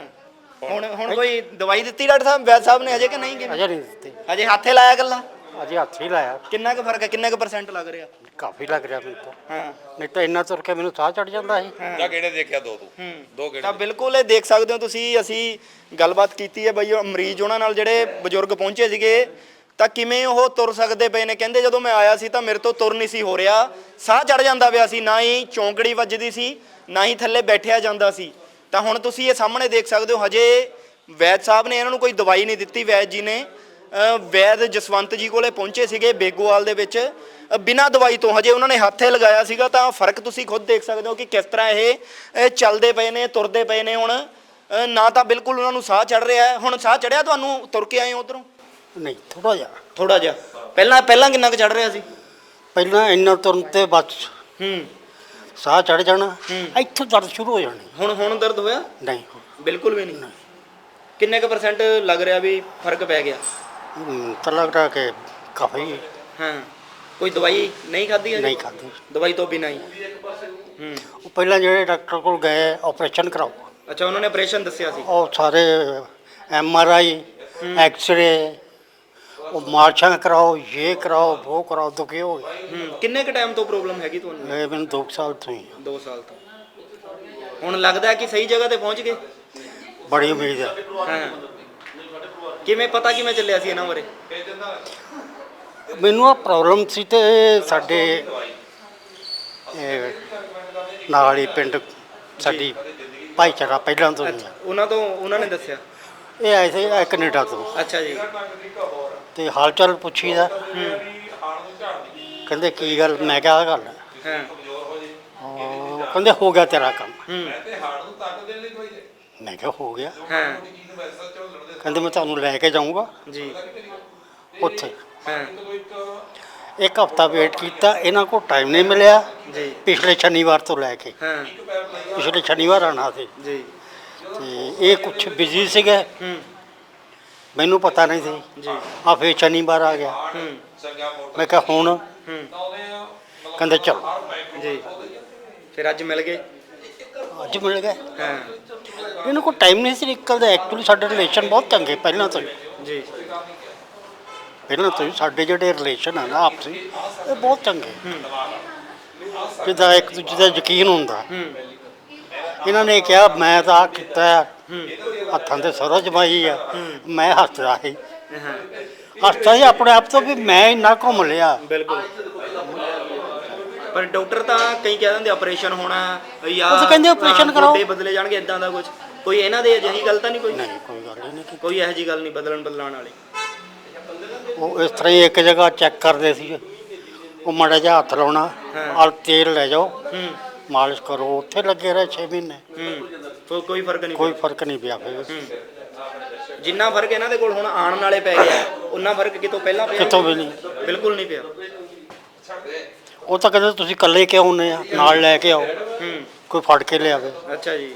ਹੁਣ ਹੁਣ ਕੋਈ ਦਵਾਈ ਦਿੱਤੀ ਡਾਕਟਰ ਸਾਹਿਬ ਵੈਦ ਸਾਹਿਬ ਨੇ ਅਜੇ ਕਿ ਨਹੀਂ ਅਜੇ ਨਹੀਂ ਦਿੱਤੀ। ਅਜੇ ਹੱਥੇ ਲਾਇਆ ਗੱਲਾਂ? ਅਜੇ ਹੱਥ ਹੀ ਲਾਇਆ। ਕਿੰਨਾ ਕੁ ਫ਼ਰਕ ਹੈ? ਕਿੰਨਾ ਕੁ ਪਰਸੈਂਟ ਲੱਗ ਰਿਹਾ? ਕਾਫੀ ਲੱਗ ਰਿਹਾ ਮੈਨੂੰ ਤਾਂ। ਹਾਂ। ਨਹੀਂ ਤਾਂ ਇੰਨਾ ਤੁਰ ਕੇ ਮੈਨੂੰ ਸਾਹ ਚੜ ਜਾਂਦਾ ਸੀ। ਜਾਂ ਕਿਹੜੇ ਦੇਖਿਆ ਦੋ ਤੂੰ? ਦੋ ਤਾਂ ਕਿਹੜੇ ਬਿਲਕੁਲ ਇਹ ਦੇਖ ਸਕਦੇ ਹੋ ਤੁਸੀਂ ਅਸੀਂ ਗੱਲਬਾਤ ਕੀਤੀ ਹੈ ਬਈ ਉਹ ਮਰੀਜ਼ ਉਹਨਾਂ ਨਾਲ ਜਿਹੜੇ ਬਜ਼ੁਰਗ ਪਹੁੰਚੇ ਸੀਗੇ ਤਾਂ ਕਿਵੇਂ ਉਹ ਤੁਰ ਸਕਦੇ ਪਏ ਨੇ? ਕਹਿੰਦੇ ਜਦੋਂ ਮੈਂ ਆਇਆ ਸੀ ਤਾਂ ਮੇਰੇ ਤੋਂ ਤੁਰ ਨਹੀਂ ਸੀ ਹੋ ਰਿਹਾ। ਸਾਹ ਚੜ ਜਾਂਦਾ ਪਿਆ ਸੀ ਨਾ ਹੀ ਚੌਂਕੜੀ ਵੱਜਦੀ ਸੀ ਨਾ ਹੀ ਥੱਲੇ ਬੈਠਿਆ ਜਾਂਦਾ ਸੀ। ਤਾਂ ਹੁਣ ਤੁਸੀਂ ਇਹ ਸਾਹਮਣੇ ਦੇਖ ਸਕਦੇ ਹੋ ਹਜੇ ਵੈਦ ਸਾਹਿਬ ਨੇ ਇਹਨਾਂ ਨੂੰ ਕੋਈ ਦਵਾਈ ਨਹੀਂ ਦਿੱਤੀ ਵੈਦ ਜੀ ਨੇ ਵੈਦ ਜਸਵੰਤ ਜੀ ਕੋਲੇ ਪਹੁੰਚੇ ਸੀਗੇ ਬੇਗੋਵਾਲ ਦੇ ਵਿੱਚ ਬਿਨਾਂ ਦਵਾਈ ਤੋਂ ਹਜੇ ਉਹਨਾਂ ਨੇ ਹੱਥੇ ਲਗਾਇਆ ਸੀਗਾ ਤਾਂ ਫ਼ਰਕ ਤੁਸੀਂ ਖੁਦ ਦੇਖ ਸਕਦੇ ਹੋ ਕਿ ਕਿਸ ਤਰ੍ਹਾਂ ਇਹ ਚੱਲਦੇ ਪਏ ਨੇ ਤੁਰਦੇ ਪਏ ਨੇ ਹੁਣ ਨਾ ਤਾਂ ਬਿਲਕੁਲ ਉਹਨਾਂ ਨੂੰ ਸਾਹ ਚੜ ਰਿਹਾ ਹੈ। ਹੁਣ ਸਾਹ ਚੜਿਆ ਤੁਹਾਨੂੰ ਤੁਰ ਕੇ ਆਏ ਉਧਰੋਂ? ਨਹੀਂ ਥੋੜਾ ਜਿਹਾ। ਥੋੜਾ ਜਿਹਾ। ਪਹਿਲਾਂ ਪਹਿਲਾਂ ਕਿੰਨਾ ਕੁ ਚੜ ਰਿਹਾ ਸੀ? ਪਹਿਲਾਂ ਇੰਨਾ ਤੁਰਨ ਤੇ ਬਸ। ਹੂੰ। ਸਾਹ ਚੜ ਜਾਣਾ ਇੱਥੋਂ ਦਰਦ ਸ਼ੁਰੂ ਹੋ ਜਾਣੀ। ਹੁਣ ਹੁਣ ਦਰਦ ਹੋਇਆ? ਨਹੀਂ। ਬਿਲਕੁਲ ਵੀ ਨਹੀਂ। ਕਿੰਨੇ ਕੁ ਪਰਸੈਂਟ ਲੱਗ ਰਿਹਾ ਵੀ ਫ਼ਰਕ ਪੈ ਗਿਆ? ਹਮ, ਤਾਂ ਲੱਗ ਰਿਹਾ ਕਿ ਕਾਫੀ। ਹਾਂ। ਕੋਈ ਦਵਾਈ ਨਹੀਂ ਖਾਧੀ ਹਜੇ ਨਹੀਂ ਖਾਦੀ ਦਵਾਈ ਤੋਂ ਬਿਨਾਂ ਹੀ? ਹੂੰ। ਉਹ ਪਹਿਲਾਂ ਜਿਹੜੇ ਡਾਕਟਰ ਕੋਲ ਗਏ ਆਪਰੇਸ਼ਨ ਕਰਾਓ। ਅੱਛਾ ਉਹਨਾਂ ਨੇ ਆਪਰੇਸ਼ਨ ਦੱਸਿਆ ਸੀ? ਉਹ ਸਾਰੇ ਐਮ ਆਰ ਆਈ ਐਕਸ-ਰੇ ਉਹ ਮਾਰਚਾਂ ਕਰਾਓ ਇਹ ਕਰਾਓ ਉਹ ਕਰਾਓ ਦੁਖੀ ਹੋ ਗਏ। ਹੂੰ ਕਿੰਨੇ ਕੁ ਟਾਈਮ ਤੋਂ ਪ੍ਰੋਬਲਮ ਹੈਗੀ ਤੁਹਾਨੂੰ? ਇਹ ਮੈਨੂੰ 2 ਸਾਲ ਤੋਂ ਹੀ 2 ਸਾਲ ਤੋਂ। ਹੁਣ ਲੱਗਦਾ ਕਿ ਸਹੀ ਜਗ੍ਹਾ ਤੇ ਪਹੁੰਚ ਗਏ? ਬੜੀ ਉਮੀਦ ਹੈ ਹਾਂ। ਕਿਵੇਂ ਪਤਾ ਕਿਵੇਂ ਚੱਲਿਆ ਸੀ ਇਹਨਾਂ ਬਾਰੇ? ਮੈਨੂੰ ਆ ਪ੍ਰੋਬਲਮ ਸੀ ਤੇ ਸਾਡੇ ਨਾਲ ਹੀ ਪਿੰਡ ਸਾਡੀ ਭਾਈਚਾਰਾ ਪਹਿਲਾਂ ਤੋਂ ਹੀ ਅੱਛਾ ਆ। ਉਹਨਾਂ ਤੋਂ ਉਹਨਾਂ ਨੇ ਦੱਸਿਆ? ਇਹ ਆਏ ਸੀ ਇਹ ਕੈਨੇਡਾ ਤੋਂ। ਅੱਛਾ ਜੀ। ਤੇ ਹਾਲ ਚਾਲ ਪੁੱਛੀਦਾ। ਕਹਿੰਦੇ ਕੀ ਗੱਲ? ਮੈਂ ਕਿਹਾ ਆਹ ਗੱਲ। ਹੈ। ਹਾਂ ਉਹ ਕਹਿੰਦੇ ਹੋ ਗਿਆ ਤੇਰਾ ਕੰਮ। ਮੈਂ ਕਿਹਾ ਹੋ ਗਿਆ। ਹਾਂ। ਕਹਿੰਦੇ ਮੈਂ ਤੁਹਾਨੂੰ ਲੈ ਕੇ ਜਾਊਂਗਾ। ਜੀ। ਉੱਥੇ। ਹਾਂ। ਇੱਕ ਹਫਤਾ ਵੇਟ ਕੀਤਾ ਇਹਨਾਂ ਕੋਲ ਟਾਈਮ ਨਹੀਂ ਮਿਲਿਆ। ਜੀ। ਪਿਛਲੇ ਸ਼ਨੀਵਾਰ ਤੋਂ ਲੈ ਕੇ। ਹਾਂ। ਪਿਛਲੇ ਸ਼ਨੀਵਾਰ ਆਣਾ ਸੀ। ਜੀ। ਤੇ ਇਹ ਕੁਝ ਬਿਜ਼ੀ ਸੀਗੇ। ਹੂੰ। ਮੈਨੂੰ ਪਤਾ ਨਹੀਂ ਸੀ। ਜੀ। ਆ ਫੇਰ ਸ਼ਨੀਵਾਰ ਆ ਗਿਆ। ਹੂੰ। ਮੈਂ ਕਿਹਾ ਹੁਣ ਹੂੰ। ਕਹਿੰਦੇ ਚਲੋ। ਜੀ। ਫਿਰ ਅੱਜ ਮਿਲ ਗਏ? ਅੱਜ ਮਿਲ ਗਏ। ਹਾਂ। ਇਹਨਾਂ ਕੋਲ ਟਾਈਮ ਨਹੀਂ ਸੀ ਨਿਕਲਦਾ। ਐਕਚੁਅਲੀ ਸਾਡੇ ਰਿਲੇਸ਼ਨ ਬਹੁਤ ਚੰਗੇ ਪਹਿਲਾਂ ਤੋਂ ਹੀ। ਜੀ। ਪਹਿਲਾਂ ਤੋਂ ਹੀ ਸਾਡੇ ਜਿਹੜੇ ਰਿਲੇਸ਼ਨ ਆ ਨਾ ਆਪਸੀ ਇਹ ਬਹੁਤ ਚੰਗੇ। ਜਿੱਦਾਂ ਇੱਕ ਦੂਜੇ ਦਾ ਯਕੀਨ ਹੁੰਦਾ। ਹੂੰ। ਇਹਨਾਂ ਨੇ ਕਿਹਾ ਮੈਂ ਤਾਂ ਆਹ ਕੀਤਾ ਹੈ, ਹੱਥਾਂ ਤੇ ਸਰੋਂ ਜਮਾਈ ਆ। ਮੈਂ ਹੱਸਦਾ ਹਾਂ ਹੱਸਦਾ ਸੀ ਆਪਣੇ ਆਪ ਤੋਂ ਵੀ ਮੈਂ ਇੰਨਾ ਘੁੰਮ ਲਿਆ। ਬਿਲਕੁਲ। ਪਰ ਡਾਕਟਰ ਤਾਂ ਕਈ ਕਹਿ ਦਿੰਦੇ ਆਪਰੇਸ਼ਨ ਹੋਣਾ ਜਾਂ ਉਹ ਤਾਂ ਕਹਿੰਦੇ operation ਹਾਂ, ਕਰਾਓ। ਗੋਡੇ ਬਦਲੇ ਜਾਣਗੇ ਇਦਾਂ ਦਾ ਕੁਝ ਕੋਈ ਇਹਨਾਂ ਦੇ ਅਜਿਹੀ ਗੱਲ ਤਾਂ ਨਹੀਂ ਕੋਈ? ਨਹੀਂ ਕੋਈ ਗੱਲ ਹੀ ਨਹੀਂ ਕੀਤੀ। ਕੋਈ ਇਹੋ ਜੀ ਗੱਲ ਨਹੀਂ ਬਦਲਣ ਬਦਲਾਉਣ ਵਾਲੀ। ਉਹ ਇਸ ਤਰ੍ਹਾਂ ਹੀ ਇੱਕ ਜਗ੍ਹਾ ਚੈੱਕ ਕਰਦੇ ਸੀ। ਉਹ ਮਾੜਾ ਜਿਹਾ ਹੱਥ ਲਾਉਣਾ ਆਲ ਤੇਲ ਲੈ ਜਾਓ। ਹੂੰ। ਮਾਲਿਸ਼ ਕਰੋ ਉੱਥੇ ਲੱਗੇ ਰਹੇ 6 ਮਹੀਨੇ। ਹੂੰ ਕੋਈ ਕੋਈ ਫ਼ਰਕ ਨਹੀਂ ਕੋਈ ਫ਼ਰਕ ਨਹੀਂ ਪਿਆ ਫਿਰ। ਪਿਆ। ਜਿੰਨਾ ਫ਼ਰਕ ਇਹਨਾਂ ਦੇ ਕੋਲ ਹੁਣ ਆਉਣ ਨਾਲੇ ਪੈ ਗਿਆ ਉਹਨਾਂ ਫ਼ਰਕ ਕਿਤੋਂ ਪਹਿਲਾਂ ਪਿਆ? ਕਿਤੋਂ ਵੀ ਨਹੀਂ। ਬਿਲਕੁਲ ਨਹੀਂ ਪਿਆ। ਉਹ ਤਾਂ ਕਹਿੰਦੇ ਤੁਸੀਂ ਇਕੱਲੇ ਕਿਉਂ ਆਉਂਦੇ ਆ? ਨਾਲ ਲੈ ਕੇ ਆਓ। ਹੂੰ। ਕੋਈ ਫੜ ਕੇ ਲਿਆਵੇ। ਅੱਛਾ ਜੀ।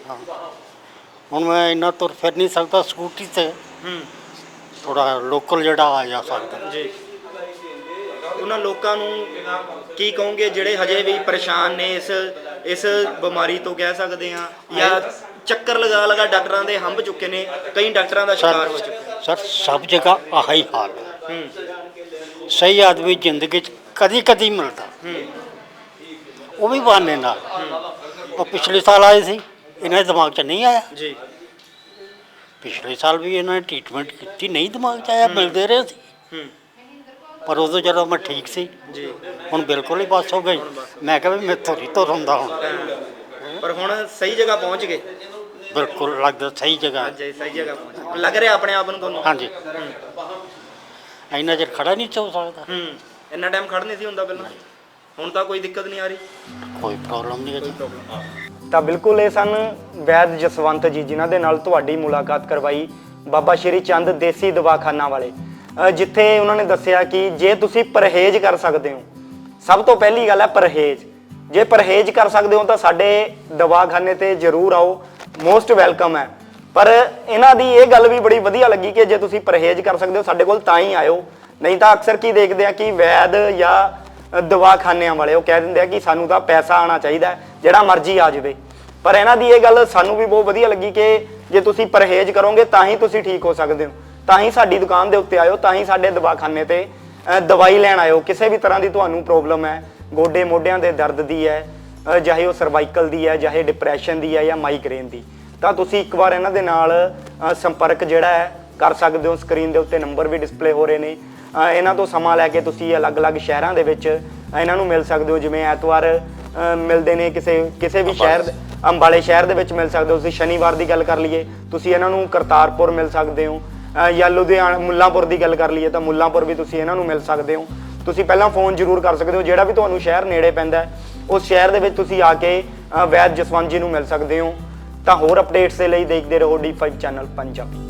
ਹੁਣ ਮੈਂ ਇੰਨਾ ਤੁਰ ਫਿਰ ਨਹੀਂ ਸਕਦਾ ਸਕੂਟੀ ਤੇ। ਹੂੰ। ਥੋੜਾ ਲੋਕਲ ਜਿਹੜਾ ਆ ਜਾ ਸਕਦਾ। ਜੀ। ਉਹਨਾਂ ਲੋਕਾਂ ਨੂੰ ਕੀ ਕਹੋਗੇ ਜਿਹੜੇ ਹਜੇ ਵੀ ਪਰੇਸ਼ਾਨ ਨੇ ਇਸ ਇਸ ਬਿਮਾਰੀ ਤੋਂ ਕਹਿ ਸਕਦੇ ਆ ਜਾਂ ਚੱਕਰ ਲਗਾ ਲਗਾ ਡਾਕਟਰਾਂ ਦੇ ਹੰਭ ਚੁੱਕੇ ਨੇ ਕਈ ਡਾਕਟਰਾਂ ਦਾ ਸ਼ਿਕਾਰ ਹੋ ਚੁੱਕੇ ਸਰ ਸਭ ਜਗ੍ਹਾ ਆਹੀ ਹਾਲ ਹੈ। ਸਹੀ ਆਦਮੀ ਜ਼ਿੰਦਗੀ 'ਚ ਕਦੀ ਕਦੀ ਮਿਲਦਾ ਉਹ ਵੀ ਬਹਾਨੇ ਨਾਲ। ਉਹ ਪਿਛਲੇ ਸਾਲ ਆਏ ਸੀ ਇਹਨਾਂ ਦੇ ਦਿਮਾਗ 'ਚ ਨਹੀਂ ਆਇਆ। ਜੀ। ਪਿਛਲੇ ਸਾਲ ਵੀ ਇਹਨਾਂ ਨੇ ਟ੍ਰੀਟਮੈਂਟ ਕੀਤੀ ਨਹੀਂ ਦਿਮਾਗ 'ਚ ਆਇਆ ਮਿਲਦੇ ਰਹੇ ਸੀ। ਹੂੰ। ਪਰ ਉਦੋਂ ਜਦੋਂ ਮੈਂ ਠੀਕ ਸੀ ਜੀ। ਹੁਣ ਬਿਲਕੁਲ ਹੀ ਬਸ ਹੋ ਗਈ। ਮੈਂ ਕਿਹਾ ਵੀ ਮੈਥੋਂ ਨਹੀਂ ਤੁਰ ਹੁੰਦਾ ਹੁਣ। ਪਰ ਹੁਣ ਸਹੀ ਜਗ੍ਹਾ ਪਹੁੰਚ ਗਏ? ਬਿਲਕੁਲ ਲੱਗਦਾ ਸਹੀ ਜਗ੍ਹਾ। ਜੀ ਸਹੀ ਜਗ੍ਹਾ ਪਹੁੰਚ। ਗਏ ਲੱਗ ਰਿਹਾ ਆਪਣੇ ਆਪ ਨੂੰ ਤੁਹਾਨੂੰ? ਹਾਂਜੀ। ਇੰਨਾ ਚਿਰ ਖੜਾ ਨਹੀਂ ਹੋ ਸਕਦਾ। ਹੂੰ ਇੰਨਾ ਟਾਈਮ ਖੜ ਨਹੀਂ ਸੀ ਹੁੰਦਾ ਪਹਿਲਾਂ? ਹੁਣ ਤਾਂ ਕੋਈ ਦਿੱਕਤ ਨਹੀਂ ਆ ਰਹੀ? ਕੋਈ ਪ੍ਰੋਬਲਮ ਨਹੀਂ ਹੈ ਤਾਂ ਬਿਲਕੁਲ ਇਹ ਸਨ ਵੈਦ ਜਸਵੰਤ ਜੀ ਜਿਨ੍ਹਾਂ ਦੇ ਨਾਲ ਤੁਹਾਡੀ ਮੁਲਾਕਾਤ ਕਰਵਾਈ ਬਾਬਾ ਸ਼੍ਰੀ ਚੰਦ ਦੇਸੀ ਦਵਾਖਾਨਾ ਵਾਲੇ। ਅ, ਜਿੱਥੇ ਉਹਨਾਂ ਨੇ ਦੱਸਿਆ ਕਿ ਜੇ ਤੁਸੀਂ ਪਰਹੇਜ਼ ਕਰ ਸਕਦੇ ਹੋ ਸਭ ਤੋਂ ਪਹਿਲੀ ਗੱਲ ਹੈ ਪਰਹੇਜ਼। ਜੇ ਪਰਹੇਜ਼ ਕਰ ਸਕਦੇ ਹੋ ਤਾਂ ਸਾਡੇ ਦਵਾਖਾਨੇ ਤੇ ਜ਼ਰੂਰ ਆਓ ਮੋਸਟ ਵੈਲਕਮ ਹੈ। ਪਰ ਇਹਨਾਂ ਦੀ ਇਹ ਗੱਲ ਵੀ ਬੜੀ ਵਧੀਆ ਲੱਗੀ ਕਿ ਜੇ ਤੁਸੀਂ ਪਰਹੇਜ਼ ਕਰ ਸਕਦੇ ਹੋ ਸਾਡੇ ਕੋਲ ਤਾਂ ਹੀ ਆਇਓ। ਨਹੀਂ ਤਾਂ ਅਕਸਰ ਕੀ ਦੇਖਦੇ ਆ ਕਿ ਵੈਦ ਜਾਂ ਦਵਾਖਾਨਿਆਂ ਵਾਲੇ ਉਹ ਕਹਿ ਦਿੰਦੇ ਆ ਕਿ ਸਾਨੂੰ ਤਾਂ ਪੈਸਾ ਆਣਾ ਚਾਹੀਦਾ ਹੈ, ਜਿਹੜਾ ਮਰਜ਼ੀ ਆ ਜਾਵੇ। ਪਰ ਇਹਨਾਂ ਦੀ ਇਹ ਗੱਲ ਸਾਨੂੰ ਵੀ ਬਹੁਤ ਵਧੀਆ ਲੱਗੀ ਕਿ ਜੇ ਤੁਸੀਂ ਪਰਹੇਜ਼ ਕਰੋਗੇ ਤਾਂ ਹੀ ਤੁਸੀਂ ਠੀਕ ਹੋ ਸਕਦੇ ਹੋ। ਤਾਂ ਹੀ ਸਾਡੀ ਦੁਕਾਨ ਦੇ ਉੱਤੇ ਆਇਓ ਤਾਂ ਹੀ ਸਾਡੇ ਦਵਾਖਾਨੇ ਤੇ ਅ, ਦਵਾਈ ਲੈਣ ਆਇਓ। ਕਿਸੇ ਵੀ ਤਰ੍ਹਾਂ ਦੀ ਤੁਹਾਨੂੰ ਪ੍ਰੋਬਲਮ ਹੈ ਗੋਡੇ ਮੋਢਿਆਂ ਦੇ ਦਰਦ ਦੀ ਹੈ ਅ, ਚਾਹੇ ਉਹ ਸਰਵਾਈਕਲ ਦੀ ਹੈ ਚਾਹੇ ਡਿਪਰੈਸ਼ਨ ਦੀ ਹੈ ਜਾਂ ਮਾਈਗ੍ਰੇਨ ਦੀ ਤਾਂ ਤੁਸੀਂ ਇੱਕ ਵਾਰ ਇਹਨਾਂ ਦੇ ਨਾਲ ਅ, ਸੰਪਰਕ ਜਿਹੜਾ ਹੈ ਕਰ ਸਕਦੇ ਹੋ। ਸਕਰੀਨ ਦੇ ਉੱਤੇ ਨੰਬਰ ਵੀ ਡਿਸਪਲੇ ਹੋ ਰਹੇ ਨੇ। ਅ, ਇਹਨਾਂ ਤੋਂ ਸਮਾਂ ਲੈ ਕੇ ਤੁਸੀਂ ਅਲੱਗ-ਅਲੱਗ ਸ਼ਹਿਰਾਂ ਦੇ ਵਿੱਚ ਇਹਨਾਂ ਨੂੰ ਮਿਲ ਸਕਦੇ ਹੋ। ਜਿਵੇਂ ਐਤਵਾਰ ਅ, ਮਿਲਦੇ ਨੇ ਕਿਸੇ ਕਿਸੇ ਵੀ ਸ਼ਹਿਰ ਦੇ ਅੰਬਾਲੇ ਸ਼ਹਿਰ ਦੇ ਵਿੱਚ ਮਿਲ ਸਕਦੇ ਹੋ। ਤੁਸੀਂ ਸ਼ਨੀਵਾਰ ਦੀ ਗੱਲ ਕਰ ਲਈਏ ਤੁਸੀਂ ਇਹਨਾਂ ਨੂੰ ਕਰਤਾਰਪੁਰ ਮਿਲ ਸਕਦੇ ਹੋ। ਜਾਂ ਲੁਧਿਆਣਾ ਮੁੱਲਾਂਪੁਰ ਦੀ ਗੱਲ ਕਰ ਲਈਏ ਤਾਂ ਮੁੱਲਾਂਪੁਰ ਵੀ ਤੁਸੀਂ ਇਹਨਾਂ ਨੂੰ ਮਿਲ ਸਕਦੇ ਹੋ। ਤੁਸੀਂ ਪਹਿਲਾਂ ਫੋਨ ਜ਼ਰੂਰ ਕਰ ਸਕਦੇ ਹੋ, ਜਿਹੜਾ ਵੀ ਤੁਹਾਨੂੰ ਸ਼ਹਿਰ ਨੇੜੇ ਪੈਂਦਾ ਹੈ, ਉਸ ਸ਼ਹਿਰ ਦੇ ਵਿੱਚ ਤੁਸੀਂ ਆ ਕੇ ਵੈਦ ਜਸਵੰਤ ਜੀ ਨੂੰ ਮਿਲ ਸਕਦੇ ਹੋ। ਤਾਂ ਹੋਰ ਅਪਡੇਟਸ ਦੇ ਲਈ ਦੇਖਦੇ ਰਹੋ D5 ਚੈਨਲ ਪੰਜਾਬੀ।